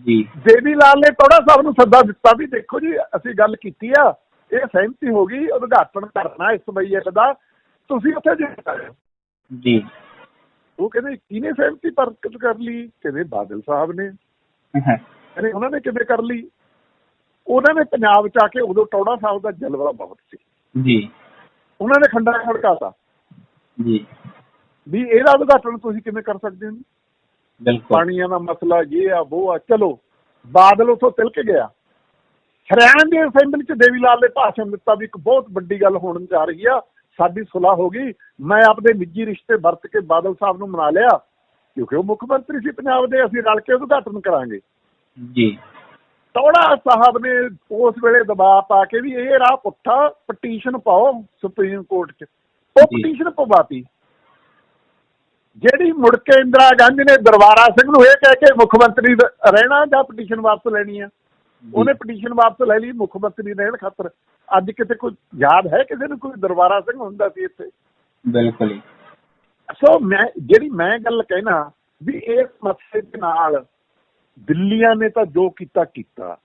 ਜੀ। ਦੇਵੀ ਲਾਲ ਨੇ ਤੋੜਾ ਸਾਹਿਬ ਨੂੰ ਸੱਦਾ ਦਿੱਤਾ ਵੀ ਦੇਖੋ ਜੀ ਅਸੀਂ ਗੱਲ ਕੀਤੀ ਆ ਇਹ ਸਹਿਮਤੀ ਹੋ ਗਈ ਉਦਘਾਟਨ ਕਰਨਾ ਇਸ ਬਈਏ ਦਾ। ਤੁਸੀਂ ਉੱਥੇ ਜਾ ਜੀ। ਉਹ ਕਹਿੰਦੇ ਕਿਹਨੇ ਸਹਿਮਤੀ ਪ੍ਰਗਟ ਕਰ ਲਈ? ਕਹਿੰਦੇ ਬਾਦਲ ਸਾਹਿਬ ਨੇ। ਕਹਿੰਦੇ ਉਹਨਾਂ ਨੇ ਕਿਵੇਂ ਕਰ ਲਈ? ਉਹਨਾਂ ਨੇ ਪੰਜਾਬ ਚ ਆ ਕੇ ਉਦੋਂ ਟੌੜਾ ਸਾਹਿਬ ਦਾ ਜਲਵਾ ਬਹੁਤ ਸੀ। ਜੀ। ਉਹਨਾਂ ਨੇ ਖੰਡਾ ਖੜਕਾਤਾ ਜੀ। ਵੀ ਇਹਦਾ ਉਦਘਾਟਨ ਤੁਸੀਂ ਕਿਵੇਂ ਕਰ ਸਕਦੇ ਹੋ? ਬਿਲਕੁਲ। ਪਾਣੀਆਂ ਦਾ ਮਸਲਾ ਇਹ ਆ ਉਹ ਆ। ਚਲੋ ਬਾਦਲ ਉਥੋਂ ਤਿਲਕ ਗਿਆ। ਹਰਿਆਣਾ ਦੀ ਅਸੈਂਬਲੀ ਚ ਦੇਵੀ ਲਾਲ ਨੇ ਭਾਸ਼ਣ ਦਿੱਤਾ ਵੀ ਇੱਕ ਬਹੁਤ ਵੱਡੀ ਗੱਲ ਹੋਣ ਜਾ ਰਹੀ ਆ। ਸਾਡੀ ਸੁਲਾਹ ਹੋ ਗਈ। ਮੈਂ ਆਪਦੇ ਨਿੱਜੀ ਰਿਸ਼ਤੇ ਵਰਤ ਕੇ ਬਾਦਲ ਸਾਹਿਬ ਨੂੰ ਮਨਾ ਲਿਆ ਕਿਉਂਕਿ ਉਹ ਮੁੱਖ ਮੰਤਰੀ ਸੀ ਪੰਜਾਬ ਦੇ ਅਸੀਂ ਰਲ ਕੇ ਉਦਘਾਟਨ ਕਰਾਂਗੇ। ਜੀ। ਟੌੜਾ ਸਾਹਿਬ ਨੇ ਉਸ ਵੇਲੇ ਦਬਾਅ ਪਾ ਕੇ ਵੀ ਇਹ ਰਾਹ ਪੁੱਠਾ ਪਟੀਸ਼ਨ ਪਾਓ ਸੁਪਰੀਮ ਕੋਰਟ 'ਚ। ਉਹ। ਪਟੀਸ਼ਨ ਪਵਾਤੀ। ਜਿਹੜੀ ਮੁੜ ਕੇ ਇੰਦਰਾ ਗਾਂਧੀ ਨੇ ਦਰਬਾਰਾ ਸਿੰਘ ਨੂੰ ਇਹ ਕਹਿ ਕੇ ਮੁੱਖ ਮੰਤਰੀ ਰਹਿਣਾ ਜਾਂ ਪਟੀਸ਼ਨ ਵਾਪਸ ਲੈਣੀ ਆ? ਉਹਨੇ ਪਟੀਸ਼ਨ ਵਾਪਸ ਲੈ ਲਈ ਮੁੱਖ ਮੰਤਰੀ ਰਹਿਣ ਖਾਤਰ। ਅੱਜ ਕਿਤੇ ਕੋਈ ਯਾਦ ਹੈ ਕਿਸੇ ਨੂੰ? ਕੋਈ ਦਰਬਾਰਾ ਸਿੰਘ ਹੁੰਦਾ ਸੀ ਇੱਥੇ? ਬਿਲਕੁਲ। ਸੋ ਮੈਂ ਜਿਹੜੀ ਮੈਂ ਗੱਲ ਕਹਿਣਾ ਵੀ ਇਸ ਮਸਲੇ ਦੇ ਨਾਲ ਦਿੱਲੀਆਂ ਨੇ ਤਾਂ ਜੋ ਕੀਤਾ ਕੀਤਾ।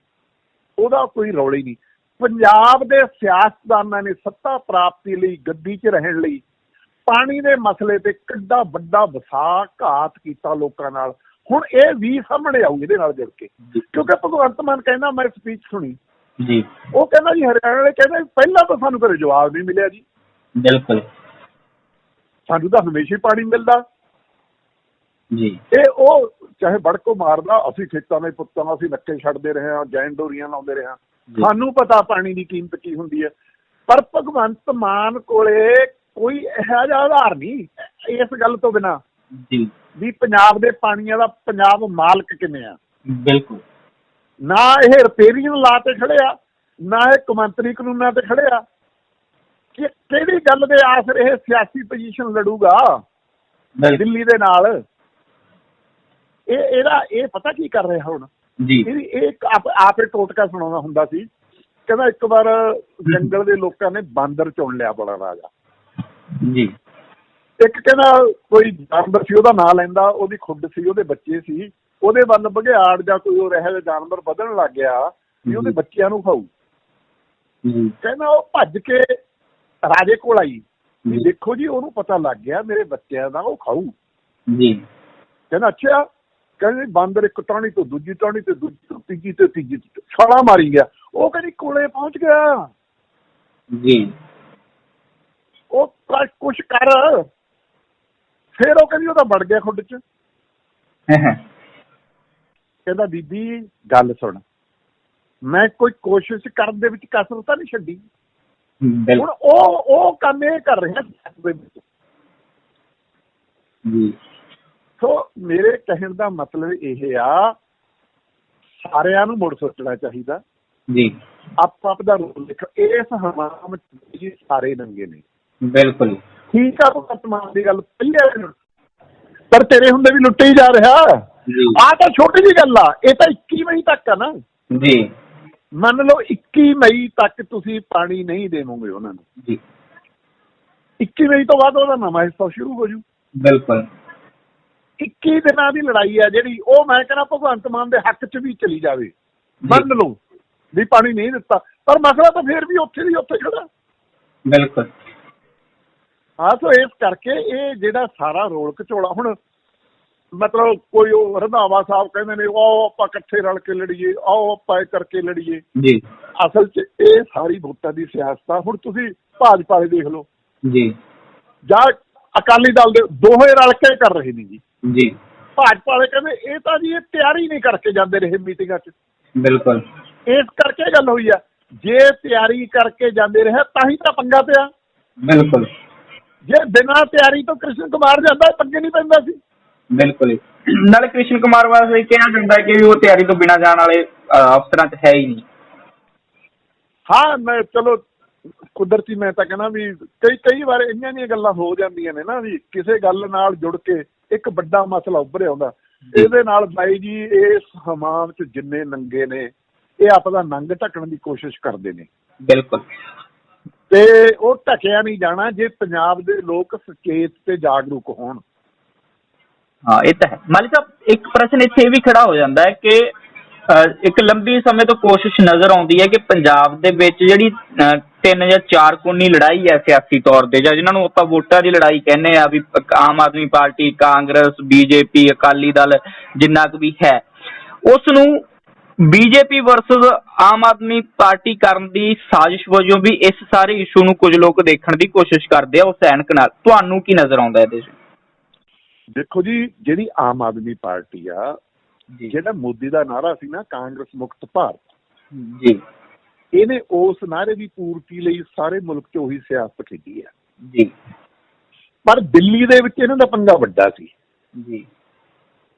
ਉਹਦਾ ਕੋਈ ਰੌਲਾ ਹੀ ਨਹੀਂ। ਪੰਜਾਬ ਦੇ ਸਿਆਸਤਦਾਨਾਂ ਨੇ ਸੱਤਾ ਪ੍ਰਾਪਤੀ ਲਈ ਗੱਦੀ 'ਚ ਰਹਿਣ ਲਈ ਪਾਣੀ ਦੇ ਮਸਲੇ ਤੇ ਕਿੱਡਾ ਵੱਡਾ ਵਸਾ ਘਾਤ ਕੀਤਾ ਲੋਕਾਂ ਨਾਲ। ਹੁਣ ਇਹ ਵੀ ਸਾਹਮਣੇ ਆਊ ਇਹਦੇ ਨਾਲ ਜੁੜ ਕੇ। ਕਿਉਂਕਿ ਭਗਵੰਤ ਮਾਨ ਕਹਿੰਦਾ ਮੈਂ ਸਪੀਚ ਸੁਣੀ। ਜੀ। ਉਹ ਕਹਿੰਦਾ ਜੀ ਹਰਿਆਣਾ ਵਾਲੇ ਕਹਿੰਦੇ ਪਹਿਲਾਂ ਤਾਂ ਸਾਨੂੰ ਕਦੇ ਜਵਾਬ ਨਹੀਂ ਮਿਲਿਆ ਜੀ। ਬਿਲਕੁਲ। ਸਾਨੂੰ ਤਾਂ ਹਮੇਸ਼ਾ ਹੀ ਪਾਣੀ ਮਿਲਦਾ। ਜੀ। ਇਹ ਉਹ ਚਾਹੇ ਬੜਕੋ ਮਾਰਦਾ ਅਸੀਂ ਖੇਤਾਂ ਦੇ ਪੁੱਤਾਂ ਅਸੀਂ ਨੱਕੇ ਛੱਡਦੇ ਰਹੇ ਹਾਂ ਜੈਨ ਡੋਰੀਆਂ ਲਾਉਂਦੇ ਰਹੇ ਹਾਂ। ਸਾਨੂੰ ਪਤਾ ਪਾਣੀ ਦੀ ਕੀਮਤ ਕੀ ਹੁੰਦੀ ਹੈ। ਪਰ ਭਗਵੰਤ ਮਾਨ ਕੋਲੇ ਕੋਈ ਇਹੋ ਜਿਹਾ ਆਧਾਰ ਨਹੀਂ ਇਸ ਗੱਲ ਤੋਂ ਬਿਨਾ। ਜੀ। ਵੀ ਪੰਜਾਬ ਦੇ ਪਾਣੀਆਂ ਦਾ ਪੰਜਾਬ ਮਾਲਕ ਕਿਵੇਂ ਆ? ਬਿਲਕੁਲ। ਨਾ ਇਹ ਰਿਪੇਰੀਅਨ ਲਾ ਤੇ ਖੜਿਆ ਨਾ ਇਹ ਕੌਮਾਂਤਰੀ ਕਾਨੂੰਨਾਂ ਤੇ ਖੜਿਆ ਕਿ ਕਿਹੜੀ ਗੱਲ ਦੇ ਆਸਰ ਇਹ ਸਿਆਸੀ ਪੋਜੀਸ਼ਨ ਲੜੂਗਾ ਦਿੱਲੀ ਦੇ ਨਾਲ? ਇਹ ਇਹਦਾ ਇਹ ਪਤਾ ਕੀ ਕਰ ਰਿਹਾ ਹੁਣ? ਜੀ। ਇਹ ਇੱਕ ਆਪੇ ਟੋਟਕਾ ਸੁਣਾਉਂਦਾ ਹੁੰਦਾ ਸੀ ਕਹਿੰਦਾ ਇੱਕ ਵਾਰ ਜੰਗਲ ਦੇ ਲੋਕਾਂ ਨੇ ਬਾਂਦਰ ਚੁਣ ਲਿਆ ਬੜਾ ਰਾਜਾ। ਜੀ। ਇੱਕ ਕਹਿੰਦਾ ਕੋਈ ਜਾਨਵਰ ਸੀ ਉਹਦਾ ਨਾਂ ਲੈਂਦਾ ਉਹਦੀ ਖੁੱਡ ਸੀ ਉਹਦੇ ਬੱਚੇ ਸੀ ਉਹਦੇ ਵੱਲ ਬਘਿਆੜ ਜਾਂ ਕੋਈ ਉਹ ਰਹਿ ਜਾਨਵਰ ਵਧਣ ਲੱਗ ਗਿਆ ਵੀ ਉਹਦੇ। ਬੱਚਿਆਂ ਨੂੰ ਖਾਊ। ਜੀ ਕਹਿੰਦਾ ਉਹ ਭੱਜ ਕੇ ਰਾਜੇ ਕੋਲ ਆਈ ਵੀ। ਦੇਖੋ ਜੀ ਉਹਨੂੰ ਪਤਾ ਲੱਗ ਗਿਆ ਮੇਰੇ ਬੱਚਿਆਂ ਦਾ ਉਹ ਖਾਊ। ਜੀ। ਕਹਿੰਦਾ ਅੱਛਾ। ਕਹਿੰਦੇ ਬਾਂਦਰ ਇੱਕ ਟਾਣੀ ਤੋਂ ਦੂਜੀ ਟਾਣੀ ਤੇ ਦੂਜੀ ਤੋਂ ਤੀਜੀ ਤੇ ਤੀਜੀ ਛਾਲਾ ਮਾਰੀ ਗਿਆ। ਉਹ ਕਹਿੰਦੀ ਕੋਲੇ ਪਹੁੰਚ ਗਿਆ। ਜੀ। ਉਹ ਕੁਛ ਕਰ। ਫਿਰ ਉਹ ਕਹਿੰਦੀ ਉਹ ਤਾਂ ਵੜ ਗਿਆ ਖੁੱਡ ਚ। ਕਹਿੰਦਾ ਬੀਬੀ ਗੱਲ ਸੁਣ। ਮੈਂ ਕੋਈ ਕੋਸ਼ਿਸ਼ ਕਰਨ ਦੇ ਵਿੱਚ ਕਸਰ ਤਾਂ ਨਹੀਂ ਛੱਡੀ। ਹੁਣ ਉਹ ਉਹ ਕੰਮ ਇਹ ਕਰ ਰਿਹਾ ਦੇ ਵਿੱਚ ਜੀ। ਸੋ ਮੇਰੇ ਕਹਿਣ ਦਾ ਮਤਲਬ ਇਹ ਆ ਸਾਰਿਆਂ ਨੂੰ ਮੁੜ ਸੋਚਣਾ ਚਾਹੀਦਾ। ਜੀ। ਆਪ ਆਪ ਦਾ ਰੋਲ ਦੇਖੋ ਇਸ ਹਮਾਮ ਜੀ ਸਾਰੇ ਨੰਗੇ ਨੇ। ਬਿਲਕੁਲ। ਠੀਕ ਆ ਭਗਤ ਮਾਨ ਦੀ ਗੱਲ ਪਹਿਲੇ ਪਰ ਤੇਰੇ ਹੁੰਦੇ ਵੀ ਲੁੱਟੇ ਹੀ ਜਾ ਰਿਹਾ। ਆ ਤਾਂ ਛੋਟੀ ਜੀ ਗੱਲ ਆ ਇਹ ਤਾਂ 21 ਵਜੇ ਤੱਕ ਆ ਨਾ। ਜੀ। ਮੰਨ ਲਓ 21 ਮਈ ਤੱਕ ਤੁਸੀਂ ਪਾਣੀ ਨਹੀਂ ਦੇਵੋਗੇ ਉਹਨਾਂ ਨੂੰ। ਜੀ। 21 ਮਈ ਤੋਂ ਬਾਅਦ ਉਹਦਾ ਨਵਾਂ ਹਿੱਸਾ ਸ਼ੁਰੂ ਹੋ ਜੂ। ਬਿਲਕੁਲ। 21 ਦਿਨਾਂ ਦੀ ਲੜਾਈ ਹੈ ਜਿਹੜੀ ਉਹ ਮੈਂ ਕਹਿੰਦਾ ਭਗਵੰਤ ਮਾਨ ਦੇ ਹੱਕ 'ਚ ਵੀ ਚਲੀ ਜਾਵੇ। ਮੰਨ ਲਓ ਵੀ ਪਾਣੀ ਨਹੀਂ ਦਿੱਤਾ। ਪਰ ਮਸਲਾ ਤਾਂ ਫੇਰ ਵੀ ਉੱਥੇ ਦੀ ਉੱਥੇ ਖੜਾ। ਬਿਲਕੁਲ। ਹਾਂ ਸੋ ਇਸ ਕਰਕੇ ਇਹ ਜਿਹੜਾ ਸਾਰਾ ਰੋਲ ਘਚੋਲਾ ਹੁਣ ਮਤਲਬ ਕੋਈ ਉਹ ਰੰਧਾਵਾ ਸਾਹਿਬ ਕਹਿੰਦੇ ਨੇ ਆਓ ਆਪਾਂ ਇਕੱਠੇ ਰਲ ਕੇ ਲੜੀਏ ਆਓ ਆਪਾਂ ਇਹ ਕਰਕੇ ਲੜੀਏ। ਜੀ। ਅਸਲ 'ਚ ਇਹ ਸਾਰੀ ਵੋਟਾਂ ਦੀ ਸਿਆਸਤ ਆ। ਹੁਣ ਤੁਸੀਂ ਭਾਜਪਾ ਦੇ ਦੇਖ ਲਓ। ਜੀ। ਜਾਂ ਅਕਾਲੀ ਦਲ ਦੇ ਦੋਹੇ ਰਲ ਕੇ ਕਰ ਰਹੇ ਨੇ ਜੀ। ਜੀ। ਭਾਜਪਾ ਵਾਲੇ ਕਹਿੰਦੇ ਇਹ ਤਾਂ ਜੀ ਇਹ ਤਿਆਰੀ ਨਹੀਂ ਕਰਕੇ ਜਾਂਦੇ ਰਹੇ ਮੀਟਿੰਗਾਂ 'ਚ। ਬਿਲਕੁਲ। ਇਸ ਕਰਕੇ ਗੱਲ ਹੋਈ ਆ। ਜੇ ਤਿਆਰੀ ਕਰਕੇ ਜਾਂਦੇ ਰਹੇ ਤਾਂ ਹੀ ਤਾਂ ਪੰਗਾ ਪਿਆ। ਬਿਲਕੁਲ। ਜੇ ਬਿਨਾਂ ਤਿਆਰੀ ਤੋਂ ਕ੍ਰਿਸ਼ਨ ਕੁਮਾਰ ਜਾਂਦਾ ਪੰਗੇ ਨਹੀਂ ਪੈਂਦਾ ਸੀ। ਬਿਲਕੁਲ ਨਾਲੇ ਕ੍ਰਿਸ਼ਨ ਕੁਮਾਰ ਵਾਸਤੇ ਕਿਹਾ ਜਾਂਦਾ ਹੈ ਕਿ ਵੀ ਉਹ ਤਿਆਰੀ ਤੋਂ ਬਿਨਾਂ ਜਾਣ ਵਾਲੇ ਅਫਸਰਾਂ 'ਚ ਹੈ ਹੀ ਨਹੀਂ। ਹਾਂ ਮੈਂ ਚਲੋ ਕੁਦਰਤੀ ਮੈਂ ਤਾਂ ਕਹਿੰਦਾ ਵੀ ਕਈ ਕਈ ਵਾਰ ਇੰਨੀਆਂ ਦੀਆਂ ਗੱਲਾਂ ਹੋ ਜਾਂਦੀਆਂ ਨੇ ਨਾ ਵੀ ਕਿਸੇ ਗੱਲ ਨਾਲ ਜੁੜ ਕੇ ਇੱਕ ਵੱਡਾ ਮਸਲਾ ਉੱਭਰ ਆਉਂਦਾ ਇਹਦੇ ਨਾਲ ਬਾਈ ਜੀ ਇਸ ਹਮਾਮ 'ਚ ਜਿੰਨੇ ਨੰਗੇ ਨੇ ਇਹ ਆਪਦਾ ਨੰਗ ਢੱਕਣ ਦੀ ਕੋਸ਼ਿਸ਼ ਕਰਦੇ ਨੇ। ਬਿਲਕੁਲ। ਤੇ ਉਹ ਢੱਕਿਆ ਨਹੀਂ ਜਾਣਾ ਜੇ ਪੰਜਾਬ ਦੇ ਲੋਕ ਸੁਚੇਤ ਤੇ ਜਾਗਰੂਕ ਹੋਣ। ਹਾਂ, ਇਹ ਤਾਂ ਹੈ। ਮਾਲੀ ਸਾਹਿਬ, ਇੱਕ ਪ੍ਰਸ਼ਨ ਇੱਥੇ ਵੀ ਖੜਾ ਹੋ ਜਾਂਦਾ ਹੈ ਕਿ ਇੱਕ ਲੰਬੀ ਸਮੇਂ ਤੋਂ ਕੋਸ਼ਿਸ਼ ਨਜ਼ਰ ਆਉਂਦੀ ਹੈ ਕਿ ਪੰਜਾਬ ਦੇ ਵਿੱਚ ਜਿਹੜੀ ਤਿੰਨ ਜਾਂ ਚਾਰ ਕੋਨੀ ਲੜਾਈ ਹੈ ਸਿਆਸੀ ਤੌਰ ਤੇ, ਜਾਂ ਜਿਨ੍ਹਾਂ ਨੂੰ ਆਪਾਂ ਵੋਟਾਂ ਦੀ ਲੜਾਈ ਕਹਿੰਦੇ ਆ ਵੀ Aam Aadmi party, Congress, BJP, Akali Dal ਜਿੰਨਾ ਕੁ ਵੀ ਹੈ, ਉਸ ਨੂੰ BJP versus Aam Aadmi party ਕਰਨ ਦੀ ਸਾਜ਼ਿਸ਼ ਵਜੋਂ ਵੀ ਇਸ ਸਾਰੇ ਇਸ਼ੂ ਨੂੰ ਕੁਝ ਲੋਕ ਦੇਖਣ ਦੀ ਕੋਸ਼ਿਸ਼ ਕਰਦੇ ਆ ਉਸ ਐਨਕ ਨਾਲ। ਤੁਹਾਨੂੰ ਕੀ ਨਜ਼ਰ ਆਉਂਦਾ ਇਹਦੇ 'ਚ? ਦੇਖੋ ਜੀ ਜਿਹੜੀ ਆਮ ਆਦਮੀ ਪਾਰਟੀ ਆ ਜਿਹੜਾ ਮੋਦੀ ਦਾ ਨਾਰਾ ਸੀ ਨਾ ਕਾਂਗਰਸ ਮੁਕਤ ਭਾਰਤ ਜੀ। ਇਹਨੇ ਉਸ ਨਾਰੇ ਦੀ ਪੂਰਤੀ ਲਈ ਸਾਰੇ ਮੁਲਕ 'ਚ ਉਹੀ ਸਿਆਸਤ ਖੇਡੀ ਹੈ ਜੀ। ਪਰ ਦਿੱਲੀ ਦੇ ਵਿੱਚ ਇਹਨਾਂ ਦਾ ਪੰਗਾ ਵੱਡਾ ਸੀ। ਜੀ।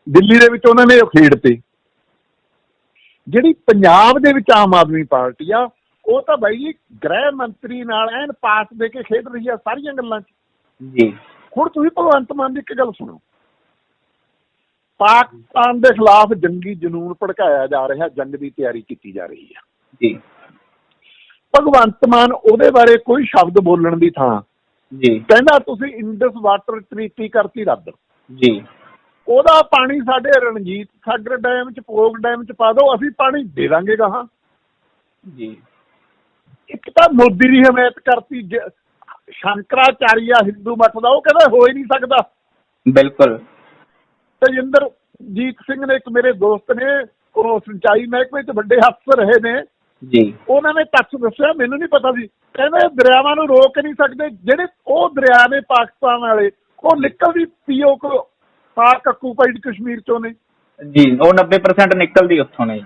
ਦਿੱਲੀ ਦੇ ਵਿੱਚ ਉਹਨਾਂ ਨੇ ਉਹ ਖੇਡਤੇ। ਜਿਹੜੀ ਪੰਜਾਬ ਦੇ ਵਿੱਚ ਆਮ ਆਦਮੀ ਪਾਰਟੀ ਆ ਉਹ ਤਾਂ ਬਾਈ ਜੀ ਗ੍ਰਹਿ ਮੰਤਰੀ ਨਾਲ ਐਨ ਪਾਸ ਦੇ ਕੇ ਖੇਡ ਰਹੀ ਆ ਸਾਰੀਆਂ ਗੱਲਾਂ 'ਚ। ਜੀ। ਹੁਣ ਤੁਸੀਂ ਭਗਵੰਤ ਮਾਨ ਦੀ ਇੱਕ ਗੱਲ ਸੁਣੋ। ਪਾਕਿਸਤਾਨ ਦੇ ਖਿਲਾਫ ਜੰਗੀ ਜਨੂਨ ਭੜਕਾਇਆ ਜਾ ਰਿਹਾ ਜੰਗ ਦੀ ਤਿਆਰੀ ਕੀਤੀ ਜਾ ਰਹੀ ਹੈ ਜੀ। ਭਗਵੰਤ ਮਾਨ ਉਹਦੇ ਬਾਰੇ ਕੋਈ ਸ਼ਬਦ ਬੋਲਣ ਦੀ ਥਾਂ ਜੀ। ਕਹਿੰਦਾ ਤੁਸੀਂ ਇੰਡਸ ਵਾਟਰ ਟ੍ਰੀਟੀ ਕਰਤੀ ਰੱਦ। ਜੀ। ਉਹਦਾ ਪਾਣੀ ਸਾਡੇ ਰਣਜੀਤ ਸਾਗਰ ਡੈਮ ਚ ਪੋਗ ਡੈਮ ਚ ਪਾ ਦਿਓ ਅਸੀਂ ਪਾਣੀ ਦੇ ਦਾਂਗੇ ਗਾਹਾਂ। ਜੀ। ਇੱਕ ਤਾਂ ਮੋਦੀ ਦੀ ਹਮਾਇਤ ਕਰਤੀ ਸ਼ੰਕਰਾਚਾਰੀਆ ਹਿੰਦੂ ਮੱਠ ਦਾ ਉਹ ਕਹਿੰਦਾ ਹੋ ਹੀ ਨਹੀਂ ਸਕਦਾ। ਬਿਲਕੁਲ। ਤੇਜਿੰਦਰਜੀਤ ਸਿੰਘ ਨੇ ਇੱਕ ਮੇਰੇ ਦੋਸਤ ਨੇ ਉਹ ਸਿੰਚਾਈ ਮਹਿਕਮੇ 'ਚ ਵੱਡੇ ਅਫਸਰ ਰਹੇ ਨੇ। ਜੀ। ਉਹਨਾਂ ਨੇ ਤੱਥ ਦੱਸਿਆ ਮੈਨੂੰ ਨਹੀਂ ਪਤਾ ਸੀ। ਕਹਿੰਦੇ ਦਰਿਆਵਾਂ ਨੂੰ ਰੋਕ ਨਹੀਂ ਸਕਦੇ ਜਿਹੜੇ ਉਹ ਦਰਿਆ ਨੇ ਪਾਕਿਸਤਾਨ ਵਾਲੇ ਉਹ ਨਿਕਲਦੀ ਪੀਓ ਕੋ ਪਾਕ ਅਕੂਪਾਈਡ ਕਸ਼ਮੀਰ ਚੋਂ ਨੇ। ਜੀ ਉਹ 90% ਨਿਕਲਦੀ ਉੱਥੋਂ ਨੇ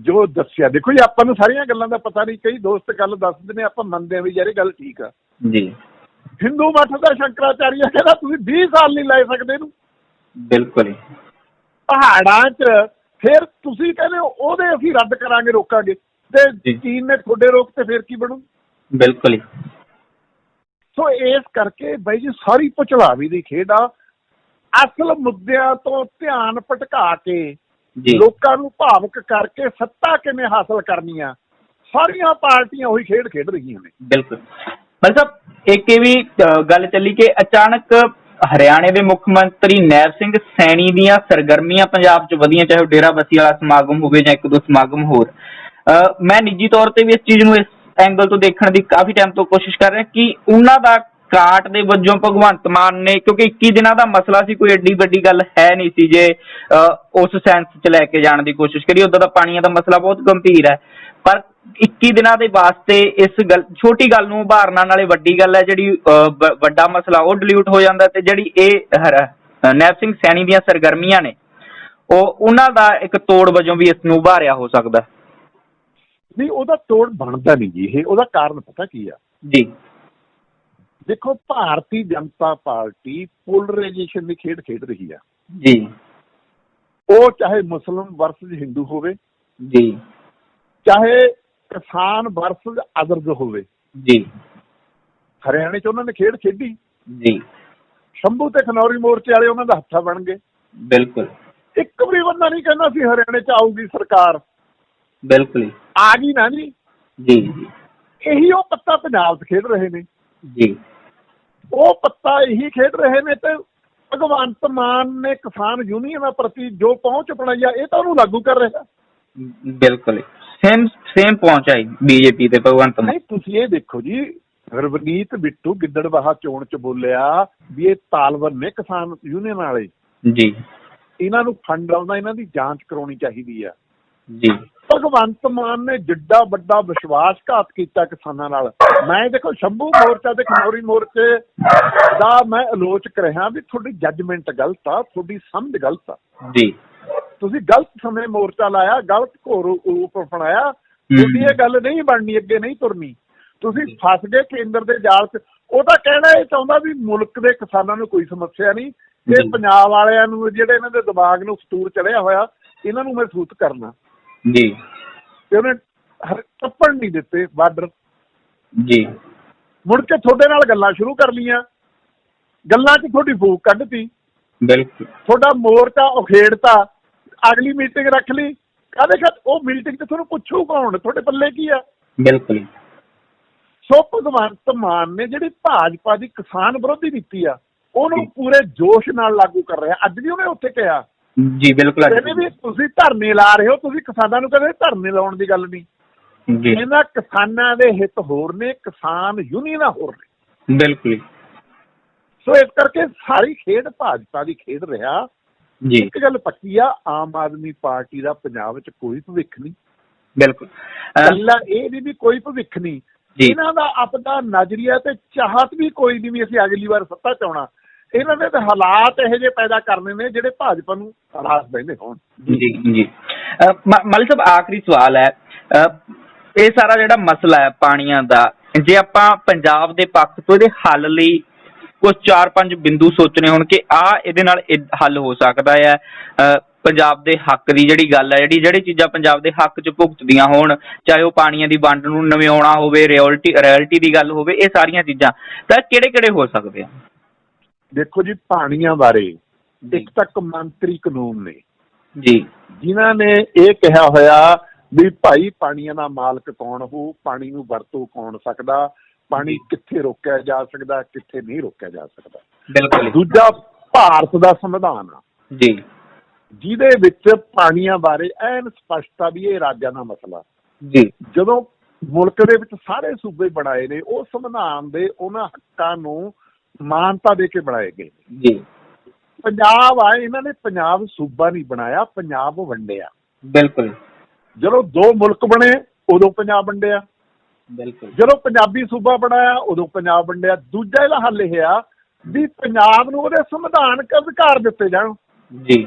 ਜੋ। ਦੱਸਿਆ ਦੇਖੋ ਜੀ ਆਪਾਂ ਨੂੰ ਸਾਰੀਆਂ ਗੱਲਾਂ ਦਾ ਪਤਾ ਨਹੀਂ ਕਈ ਦੋਸਤ ਗੱਲ ਦੱਸਦੇ ਨੇ ਆਪਾਂ ਮੰਨਦੇ ਆ ਵੀ ਯਾਰ ਇਹ ਗੱਲ ਠੀਕ ਆ। ਜੀ। ਹਿੰਦੂ ਮੱਠ ਦਾ ਸ਼ੰਕਰਾਚਾਰੀਆ ਕਹਿੰਦਾ ਤੁਸੀਂ 20 ਸਾਲ ਨਹੀਂ ਲੈ ਸਕਦੇ ਇਹਨੂੰ। ਬਿਲਕੁਲ ਹੀ। ਪਹਾੜਾਂ 'ਚ ਫਿਰ ਤੁਸੀਂ ਕਹਿੰਦੇ ਉਹਦੇ ਅਸੀਂ ਰੱਦ ਕਰਾਂਗੇ ਰੋਕਾਂਗੇ। ਤੇ। ਚੀਨ ਨੇ ਤੁਹਾਡੇ ਰੋਕ ਤੇ ਫਿਰ ਕੀ ਬਣੂ? ਬਿਲਕੁਲ ਹੀ। ਸੋ ਇਸ ਕਰਕੇ ਬਾਈ ਜੀ ਸਾਰੀ ਪੁਚਲਾਵੀ ਦੀ ਖੇਡ ਆ। ਅਸਲ ਮੁੱਦਿਆਂ ਤੋਂ ਧਿਆਨ ਭਟਕਾ ਕੇ ਲੋਕਾਂ ਨੂੰ ਭਾਵਕ ਕਰਕੇ ਸੱਤਾ ਕਿਵੇਂ ਹਾਸਲ ਕਰਨੀ ਆ ਸਾਰੀਆਂ ਪਾਰਟੀਆਂ ਉਹੀ ਖੇਡ ਖੇਡ ਰਹੀਆਂ ਨੇ। ਬਿਲਕੁਲ। ਮਤਲਬ ਇੱਕ ਇਹ ਵੀ ਗੱਲ ਚੱਲੀ ਕਿ ਅਚਾਨਕ ਹਰਿਆਣੇ ਦੇ ਮੁੱਖ ਮੰਤਰੀ ਨੈਬ ਸਿੰਘ ਸੈਣੀ ਦੀਆਂ ਸਰਗਰਮੀਆਂ ਪੰਜਾਬ 'ਚ ਵਧੀਆਂ ਚਾਹੇ ਉਹ ਡੇਰਾ ਬੱਸੀ ਵਾਲਾ ਸਮਾਗਮ ਹੋਵੇ ਜਾਂ ਇੱਕ ਦੋ ਸਮਾਗਮ ਹੋਰ। ਮੈਂ ਨਿੱਜੀ ਤੌਰ ਤੇ ਵੀ ਇਸ ਚੀਜ਼ ਨੂੰ ਇਸ ਐਂਗਲ ਤੋਂ ਦੇਖਣ ਦੀ ਕਾਫੀ ਟਾਈਮ ਤੋਂ ਕੋਸ਼ਿਸ਼ ਕਰ ਰਿਹਾ ਕਿ ਉਹਨਾਂ ਦਾ ਕਾਟ ਦੇ ਵਜੋਂ ਭਗਵੰਤ ਮਾਨ ਨੇ ਕਿਉਂਕਿ 21 ਦਿਨਾਂ ਦਾ ਮਸਲਾ ਸੀ ਕੋਈ ਐਡੀ ਵੱਡੀ ਗੱਲ ਹੈ ਨਹੀਂ ਸੀ ਜੇ ਉਸ ਸੈਂਸ 'ਚ ਲੈ ਕੇ ਜਾਣ ਦੀ ਕੋਸ਼ਿਸ਼ ਕਰੀ ਉਦੋਂ ਦਾ ਪਾਣੀਆਂ ਦਾ ਮਸਲਾ ਬਹੁਤ ਗੰਭੀਰ ਹੈ। ਪਰ 21 ਦਿਨਾਂ ਦੇ ਵਾਸਤੇ ਇਸ ਗੱਲ ਛੋਟੀ ਗੱਲ ਨੂੰ ਉਭਾਰਨਾ ਨਾਲੇ ਵੱਡੀ ਗੱਲ ਹੈ ਜਿਹੜੀ ਵੱਡਾ ਮਸਲਾ ਉਹ ਡਿਲੀਟ ਹੋ ਜਾਂਦਾ ਤੇ ਜਿਹੜੀ ਇਹ ਨੈਬ ਸਿੰਘ ਸੈਣੀ ਦੀਆਂ ਸਰਗਰਮੀਆਂ ਨੇ ਉਹ ਉਹਨਾਂ ਦਾ ਇੱਕ ਤੋੜ ਵਜੋਂ ਵੀ ਇਸ ਨੂੰ ਉਭਾਰਿਆ ਹੋ ਸਕਦਾ। ਨਹੀਂ ਉਹਦਾ ਤੋੜ ਬਣਦਾ ਨਹੀਂ ਜੀ ਇਹ ਉਹਦਾ ਕਾਰਨ ਪਤਾ ਕੀ ਆ? ਜੀ। ਦੇਖੋ ਭਾਰਤੀ ਜਨਤਾ ਪਾਰਟੀ ਪੋਲਰਾਈਜੇਸ਼ਨ ਦੀ ਖੇਡ ਖੇਡ ਰਹੀ ਆ। ਜੀ। ਉਹ ਚਾਹੇ ਮੁਸਲਮਾਨ ਵਰਸਸ ਹਿੰਦੂ ਹੋਵੇ ਜੀ। ਚਾਹੇ ਕਿਸਾਨ ਵਰਸਸ ਅਦਰਜ ਹੋਵੇ। ਜੀ। ਹਰਿਆਣੇ 'ਚ ਉਹਨਾਂ ਨੇ ਖੇਡ ਖੇਡੀ। ਜੀ। ਸ਼ੰਭੂ ਤੇ ਖਨੌਰੀ ਮੋਰਚੇ ਵਾਲੇ ਉਹਨਾਂ ਦਾ ਹੱਥਾ ਬਣ ਗਏ। ਬਿਲਕੁਲ। ਇੱਕ ਵੀ ਬੰਦਾ ਨਹੀਂ ਕਹਿੰਦਾ ਸੀ ਹਰਿਆਣੇ 'ਚ ਆਊਗੀ ਸਰਕਾਰ। ਬਿਲਕੁਲ। ਆ ਗਈ ਨਾ ਜੀ ਜੀ। ਜੀ। ਇਹੀ ਉਹ ਪੱਤਾ ਪੰਜਾਬ 'ਚ ਖੇਡ ਰਹੇ ਨੇ। ਜੀ। ਉਹ ਪੱਤਾ ਇਹੀ ਖੇਡ ਰਹੇ ਨੇ ਤੇ ਭਗਵੰਤ ਮਾਨ ਨੇ ਕਿਸਾਨ ਯੂਨੀਅਨਾਂ ਪ੍ਰਤੀ ਜੋ ਪਹੁੰਚ ਬਣਾਈ ਆ ਇਹ ਤਾਂ ਉਹਨੂੰ ਲਾਗੂ ਕਰ ਰਿਹਾ ਬਿਲਕੁਲ ਸੇਮ ਸੇਮ ਪਹੁੰਚਾਈ ਬੀਜੇਪੀ ਤੇ ਭਗਵੰਤ ਮਾਨ। ਨਹੀਂ ਤੁਸੀਂ ਇਹ ਦੇਖੋ ਜੀ ਰਵਨੀਤ ਬਿੱਟੂ ਗਿੱਦੜਬਾਹਾ ਚੋਣ 'ਚ ਬੋਲਿਆ ਵੀ ਇਹ ਤਾਲਵਰ ਨੇ ਕਿਸਾਨ ਯੂਨੀਅਨ ਵਾਲੇ। ਜੀ। ਇਹਨਾਂ ਨੂੰ ਫੰਡ ਆਉਂਦਾ ਇਹਨਾਂ ਦੀ ਜਾਂਚ ਕਰਾਉਣੀ ਚਾਹੀਦੀ ਆ। ਜੀ। ਭਗਵੰਤ ਮਾਨ ਨੇ ਜਿੱਡਾ ਵੱਡਾ ਵਿਸ਼ਵਾਸਘਾਤ ਕੀਤਾ ਕਿਸਾਨਾਂ ਨਾਲ। ਮੈਂ ਦੇਖੋ ਸ਼ੰਭੂ ਮੋਰਚਾ ਤੇ ਖਨੌਰੀ ਮੋਰਚੇ ਦਾ ਮੈਂ ਆਲੋਚਕ ਰਿਹਾ ਵੀ ਤੁਹਾਡੀ ਜੱਜਮੈਂਟ ਗਲਤ ਆ ਤੁਹਾਡੀ ਸਮਝ ਗਲਤ ਆ। ਜੀ। ਤੁਸੀਂ ਗਲਤ ਸਮੇਂ ਮੋਰਚਾ ਲਾਇਆ ਗਲਤ ਘੋਰ ਰੂਪ ਅਪਣਾਇਆ ਤੁਹਾਡੀ ਇਹ ਗੱਲ ਨਹੀਂ ਬਣਨੀ ਅੱਗੇ ਨਹੀਂ ਤੁਰਨੀ। ਤੁਸੀਂ ਫਸ ਗਏ ਕੇਂਦਰ ਦੇ ਜਾਲ 'ਚ। ਉਹ ਤਾਂ ਕਹਿਣਾ ਇਹ ਚਾਹੁੰਦਾ ਵੀ ਮੁਲਕ ਦੇ ਕਿਸਾਨਾਂ ਨੂੰ ਕੋਈ ਸਮੱਸਿਆ ਨਹੀਂ। ਇਹ ਪੰਜਾਬ ਵਾਲਿਆਂ ਨੂੰ ਜਿਹੜੇ ਇਹਨਾਂ ਦੇ ਦਿਮਾਗ ਨੂੰ ਫਤੂਰ ਚੜਿਆ ਹੋਇਆ ਇਹਨਾਂ ਨੂੰ ਮਹਿਸੂਸ ਕਰਨਾ। ਜੀ। ਤੇ ਉਹਨੇ ਹਰ- ਟੱਪਣ ਨਹੀਂ ਦਿੱਤੇ ਬਾਰਡਰ। ਜੀ। ਮੁੜ ਕੇ ਤੁਹਾਡੇ ਨਾਲ ਗੱਲਾਂ ਸ਼ੁਰੂ ਕਰ ਲੀਆਂ ਗੱਲਾਂ 'ਚ ਤੁਹਾਡੀ ਫੂਕ ਕੱਢਤੀ। ਬਿਲਕੁਲ। ਤੁਹਾਡਾ ਮੋਰਚਾ ਉਖੇੜਤਾ। ਅਗਲੀ ਮੀਟਿੰਗ ਰੱਖ ਲਈ। ਕਾਹਦੇ ਖਤ ਉਹ ਮੀਟਿੰਗ 'ਚ ਤੁਹਾਨੂੰ ਪੁੱਛੂ ਕੌਣ? ਤੁਹਾਡੇ ਪੱਲੇ ਕੀ ਆ? ਬਿਲਕੁਲ। ਸੋ ਭਗਵੰਤ ਮਾਨ ਨੇ ਜਿਹੜੀ ਭਾਜਪਾ ਦੀ ਕਿਸਾਨ ਵਿਰੋਧੀ ਨੀਤੀ ਆ ਉਹਨੂੰ ਪੂਰੇ ਜੋਸ਼ ਨਾਲ ਲਾਗੂ ਕਰ ਰਿਹਾ। ਅੱਜ ਵੀ ਉਹਨੇ ਉੱਥੇ ਕਿਹਾ। ਜੀ ਬਿਲਕੁਲ ਕਹਿੰਦੇ ਵੀ ਤੁਸੀਂ ਧਰਨੇ ਲਾ ਰਹੇ ਹੋ ਤੁਸੀਂ ਕਿਸਾਨਾਂ ਨੂੰ ਕਹਿੰਦੇ ਧਰਨੇ ਲਾਉਣ ਦੀ ਗੱਲ ਨਹੀਂ। ਜੀ। ਇਹਨਾਂ ਕਿਸਾਨਾਂ ਦੇ ਹਿੱਤ ਹੋਰ ਨੇ ਕਿਸਾਨ ਯੂਨੀਅਨਾਂ ਹੋਰ ਨੇ। ਬਿਲਕੁਲ ਸੋ ਇਸ ਕਰਕੇ ਸਾਰੀ ਖੇਡ ਭਾਜਪਾ ਦੀ ਖੇਡ ਰਿਹਾ। ਜੀ। ਇੱਕ ਗੱਲ ਪੱਕੀ ਆ ਆਮ ਆਦਮੀ ਪਾਰਟੀ ਦਾ ਪੰਜਾਬ ਵਿੱਚ ਕੋਈ ਭਵਿੱਖ ਨਹੀਂ। ਬਿਲਕੁਲ। ਅਹ, ਕੱਲਾ ਇਹ ਵੀ ਵੀ ਕੋਈ ਭਵਿੱਖ ਨਹੀਂ। ਇਹਨਾਂ ਦਾ ਆਪਦਾ ਨਜ਼ਰੀਆ ਤੇ ਚਾਹਤ ਵੀ ਕੋਈ ਨਹੀਂ ਵੀ ਅਸੀਂ ਅਗਲੀ ਵਾਰ ਸੱਤਾ ਚ ਆਉਣਾ। ਇਹਨਾਂ ਨੇ ਤਾਂ ਹਾਲਾਤ ਇਹੋ ਜਿਹੇ ਪੈਦਾ ਕਰਨੇ ਨੇ ਜਿਹੜੇ ਭਾਜਪਾ ਨੂੰ ਰਾਸ ਬੈਂਦੇ ਹੋਣ। ਜੀ ਜੀ। ਅਹ, ਸਾਹਿਬ ਆਖਰੀ ਸਵਾਲ ਹੈ। ਇਹ ਸਾਰਾ ਜਿਹੜਾ ਮਸਲਾ ਹੈ ਪਾਣੀਆਂ ਦਾ ਜੇ ਆਪਾਂ ਪੰਜਾਬ ਦੇ ਪੱਖ ਤੋਂ ਇਹਦੇ ਹੱਲ ਲਈ ਕੁਝ 4-5 ਬਿੰਦੂ ਸੋਚਣੇ ਹੋਣ ਕਿ ਆ ਇਹਦੇ ਨਾਲ ਹੱਲ ਹੋ ਸਕਦਾ ਹੈ ਪੰਜਾਬ ਦੇ ਹੱਕ ਦੀ ਜਿਹੜੀ ਗੱਲ ਹੈ ਜਿਹੜੀ ਜਿਹੜੀ ਚੀਜ਼ਾਂ ਪੰਜਾਬ ਦੇ ਹੱਕ 'ਚ ਭੁਗਤਦੀਆਂ ਹੋਣ ਚਾਹੇ ਉਹ ਪਾਣੀਆਂ ਦੀ ਵੰਡ ਨੂੰ ਨਵਿਆਉਣਾ ਹੋਵੇ ਰਿਐਲਿਟੀ ਰਿਐਲਿਟੀ ਦੀ ਗੱਲ ਹੋਵੇ ਇਹ ਸਾਰੀਆਂ ਚੀਜ਼ਾਂ ਤਾਂ ਕਿਹੜੇ-ਕਿਹੜੇ ਹੋ ਸਕਦੇ ਆ? ਦੇਖੋ ਜੀ ਪਾਣੀਆਂ ਬਾਰੇ ਇੱਕ ਤੱਕ ਮੰਤਰੀ ਕਾਨੂੰਨ ਨੇ। ਜੀ। ਜਿਨ੍ਹਾਂ ਨੇ ਇਹ ਕਿਹਾ ਹੋਇਆ ਵੀ ਭਾਈ ਪਾਣੀਆਂ ਦਾ ਮਾਲਕ ਕੌਣ ਹੋ ਪਾਣੀ ਨੂੰ ਵਰਤੋਂ ਕੌਣ ਸਕਦਾ ਪਾਣੀ ਕਿੱਥੇ ਰੋਕਿਆ ਜਾ ਸਕਦਾ ਕਿੱਥੇ ਨਹੀਂ ਰੋਕਿਆ ਜਾ ਸਕਦਾ। ਬਿਲਕੁਲ ਦੂਜਾ ਭਾਰਤ ਦਾ ਸੰਵਿਧਾਨ ਆ। ਜੀ। ਜਿਹਦੇ ਵਿੱਚ ਪਾਣੀਆਂ ਬਾਰੇ ਐਨ ਸਪਸ਼ਟਤਾ ਵੀ ਇਹ ਰਾਜਾਂ ਦਾ ਮਸਲਾ। ਜੀ। ਜਦੋਂ ਮੁਲਕ ਦੇ ਵਿੱਚ ਸਾਰੇ ਸੂਬੇ ਬਣਾਏ ਨੇ ਉਹ ਸੰਵਿਧਾਨ ਦੇ ਉਹਨਾਂ ਹੱਕਾਂ ਨੂੰ ਮਾਨਤਾ ਦੇ ਕੇ ਬਣਾਏ ਗਏ ਜੀ। ਪੰਜਾਬ ਆ ਇਹਨਾਂ ਨੇ ਪੰਜਾਬ ਸੂਬਾ ਨਹੀਂ ਬਣਾਇਆ ਪੰਜਾਬ ਵੰਡਿਆ। ਬਿਲਕੁਲ। ਜਦੋਂ ਦੋ ਮੁਲਕ ਬਣੇ ਉਦੋਂ ਪੰਜਾਬ ਵੰਡਿਆ। ਬਿਲਕੁਲ। ਜਦੋਂ ਪੰਜਾਬੀ ਸੂਬਾ ਬਣਾਇਆ ਉਦੋਂ ਪੰਜਾਬ ਵੰਡਿਆ। ਦੂਜਾ ਇਹਦਾ ਹੱਲ ਇਹ ਆ ਵੀ ਪੰਜਾਬ ਨੂੰ ਉਹਦੇ ਸੰਵਿਧਾਨਕ ਅਧਿਕਾਰ ਦਿੱਤੇ ਜਾਣ। ਜੀ।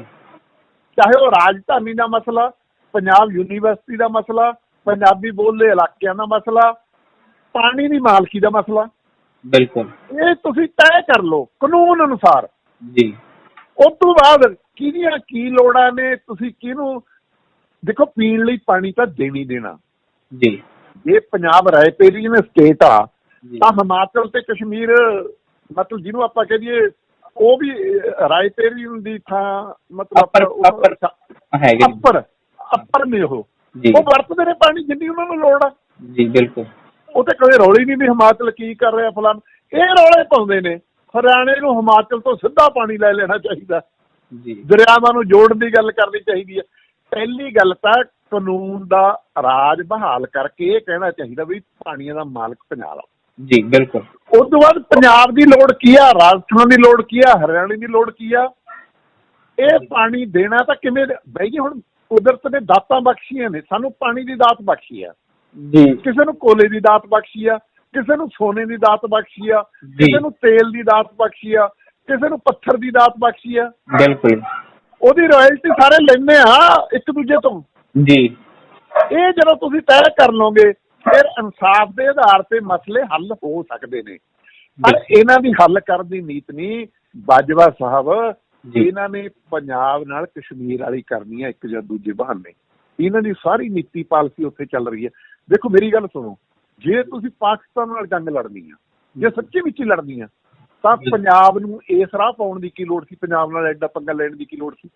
ਚਾਹੇ ਉਹ ਰਾਜਧਾਨੀ ਦਾ ਮਸਲਾ ਪੰਜਾਬ ਯੂਨੀਵਰਸਿਟੀ ਦਾ ਮਸਲਾ ਪੰਜਾਬੀ ਬੋਲਦੇ ਇਲਾਕਿਆਂ ਦਾ ਮਸਲਾ ਪਾਣੀ ਦੀ ਮਾਲਕੀ ਦਾ ਮਸਲਾ। ਬਿਲਕੁਲ। ਇਹ ਤੁਸੀਂ ਤੈਅ ਕਰ ਲਓ ਕਾਨੂੰਨ ਅਨੁਸਾਰ। ਜੀ। ਉਸ ਤੋਂ ਬਾਅਦ ਕਿਹਦੀਆਂ ਕੀ ਲੋੜਾਂ ਨੇ ਤੁਸੀਂ ਕਿਹਨੂੰ ਦੇਖੋ ਪੀਣ ਲਈ ਪਾਣੀ ਤਾਂ ਦੇਣੀ ਦੇਣਾ। ਜੀ। ਇਹ ਪੰਜਾਬ ਰਾਇਪੇਰੀਅਨ ਸਟੇਟ ਆ ਜੀ। ਤਾਂ ਹਿਮਾਚਲ ਤੇ ਕਸ਼ਮੀਰ ਮਤਲਬ ਜਿਹਨੂੰ ਆਪਾਂ ਕਹਿ ਦਈਏ ਉਹ ਵੀ ਅਹ, ਰਾਇਪੇਰੀਅਨ ਦੀ ਥਾਂ ਮਤਲਬ upper ਹੈਗੇ ਜੀ। ਅੱਪਰ ਅੱਪਰ ਨੇ ਉਹ। ਜੀ। ਉਹ ਵਰਤਦੇ ਨੇ ਪਾਣੀ ਜਿੰਨੀ ਉਹਨਾਂ ਨੂੰ ਲੋੜ ਆ। ਜੀ ਬਿਲਕੁਲ। ਉਹ ਤੇ ਕੋਈ ਰੌਲੀ ਨਹੀਂ ਵੀ ਹਿਮਾਚਲ ਕੀ ਕਰ ਰਿਹਾ ਫਲਾਨ ਇਹ ਰੌਲੇ ਪਾਉਂਦੇ ਨੇ। ਹਰਿਆਣੇ ਨੂੰ ਹਿਮਾਚਲ ਤੋਂ ਸਿੱਧਾ ਪਾਣੀ ਲੈ ਲੈਣਾ ਚਾਹੀਦਾ। ਜੀ। ਦਰਿਆਵਾਂ ਨੂੰ ਜੋੜਨ ਦੀ ਗੱਲ ਕਰਨੀ ਚਾਹੀਦੀ ਹੈ। ਪਹਿਲੀ ਗੱਲ ਤਾਂ ਕਾਨੂੰਨ ਦਾ ਰਾਜ ਬਹਾਲ ਕਰਕੇ ਇਹ ਕਹਿਣਾ ਚਾਹੀਦਾ ਵੀ ਪਾਣੀਆਂ ਦਾ ਮਾਲਕ ਪੰਜਾਬ ਆ। ਜੀ ਬਿਲਕੁਲ। ਉਸ ਤੋਂ ਬਾਅਦ ਪੰਜਾਬ ਦੀ ਲੋੜ ਕੀ ਆ? ਰਾਜਸਥਾਨ ਦੀ ਲੋੜ ਕੀ ਆ? ਹਰਿਆਣੇ ਦੀ ਲੋੜ ਕੀ ਆ? ਇਹ ਪਾਣੀ ਦੇਣਾ ਤਾਂ ਕਿਵੇਂ ਬਾਈ ਜੀ ਹੁਣ ਕੁਦਰਤ ਨੇ ਦਾਤਾਂ ਬਖਸ਼ੀਆਂ ਨੇ। ਸਾਨੂੰ ਪਾਣੀ ਦੀ ਦਾਤ ਬਖਸ਼ੀ ਆ। ਜੀ। ਕਿਸੇ ਨੂੰ ਕੋਲੇ ਦੀ ਦਾਤ ਬਖਸ਼ੀ ਆ ਕਿਸੇ ਨੂੰ ਸੋਨੇ ਦੀ ਦਾਤ ਬਖਸ਼ੀ ਆ। ਕਿਸੇ ਨੂੰ ਤੇਲ ਦੀ ਦਾਤ ਬਖਸ਼ੀ ਆ ਕਿਸੇ ਨੂੰ ਪੱਥਰ ਦੀ ਦਾਤ ਬਖਸ਼ੀ ਆ। ਬਿਲਕੁਲ। ਉਹਦੀ ਰਾਇਲਟੀ ਸਾਰੇ ਲੈਂਦੇ ਆ ਇੱਕ ਦੂਜੇ ਤੋਂ। ਜੀ। ਇਹ ਜਦੋਂ ਤੁਸੀਂ ਤੈਅ ਕਰ ਲਓਗੇ ਫਿਰ ਇਨਸਾਫ ਦੇ ਆਧਾਰ ਤੇ ਮਸਲੇ ਹੱਲ ਹੋ ਸਕਦੇ ਨੇ। ਪਰ ਇਹਨਾਂ ਦੀ ਹੱਲ ਕਰਨ ਦੀ ਨੀਤ ਨਹੀਂ ਬਾਜਵਾ ਸਾਹਿਬ। ਇਹਨਾਂ ਨੇ ਪੰਜਾਬ ਨਾਲ ਕਸ਼ਮੀਰ ਵਾਲੀ ਕਰਨੀ ਹੈ ਇੱਕ ਜਾਂ ਦੂਜੇ ਬਹਾਨੇ। ਇਹਨਾਂ ਦੀ ਸਾਰੀ ਨੀਤੀ ਪਾਲਿਸੀ ਉੱਥੇ ਚੱਲ ਰਹੀ ਹੈ। ਦੇਖੋ ਮੇਰੀ ਗੱਲ ਸੁਣੋ। ਜੇ ਤੁਸੀਂ ਪਾਕਿਸਤਾਨ ਨਾਲ ਜੰਗ ਲੜਨੀ ਆ ਜੇ ਸੱਚੀ ਵਿੱਚ ਹੀ ਲੜਨੀ ਆ ਤਾਂ। ਪੰਜਾਬ ਨੂੰ ਇਸ ਰਾਹ ਪਾਉਣ ਦੀ ਕੀ ਲੋੜ ਸੀ? ਪੰਜਾਬ ਨਾਲ ਐਡਾ ਪੰਗਾ ਲੈਣ ਦੀ ਕੀ ਲੋੜ ਸੀ?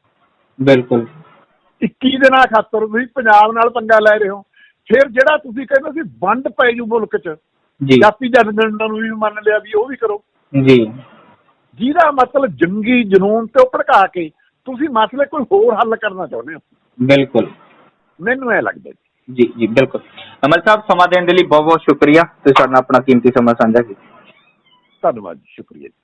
ਬਿਲਕੁਲ। 21 ਦਿਨਾਂ ਖਾਤਰ ਤੁਸੀਂ ਪੰਜਾਬ ਨਾਲ ਪੰਗਾ ਲੈ ਰਹੇ ਹੋ। ਫਿਰ ਜਿਹੜਾ ਤੁਸੀਂ ਕਹਿੰਦੇ ਸੀ ਵੰਡ ਪੈ ਜੂ ਮੁਲਕ 'ਚ ਜੀ। ਜਾਤੀ ਜਨਗਣਨਾ ਨੂੰ ਵੀ ਮੰਨ ਲਿਆ ਵੀ ਉਹ ਵੀ ਕਰੋ। ਜੀ। ਜਿਹਦਾ ਮਤਲਬ ਜੰਗੀ ਜਨੂਨ ਤੇ ਉਹ ਭੜਕਾ ਕੇ ਤੁਸੀਂ ਮਸਲੇ ਕੋਈ ਹੋਰ ਹੱਲ ਕਰਨਾ ਚਾਹੁੰਦੇ ਹੋ। ਬਿਲਕੁਲ। ਮੈਨੂੰ ਇਹ ਲੱਗਦਾ ਜੀ। ਜੀ ਜੀ ਬਿਲਕੁਲ। ਅਮਲ ਸਾਹਿਬ ਸਮਾਂ ਦੇਣ ਦੇ ਲਈ ਬਹੁਤ ਬਹੁਤ ਸ਼ੁਕਰੀਆ। ਤੁਸੀਂ ਸਾਡੇ ਨਾਲ ਆਪਣਾ ਕੀਮਤੀ ਸਮਾਂ ਸਾਂਝਾ ਕੀਤਾ। ਧੰਨਵਾਦ ਸ਼ੁਕਰੀਆ ਜੀ।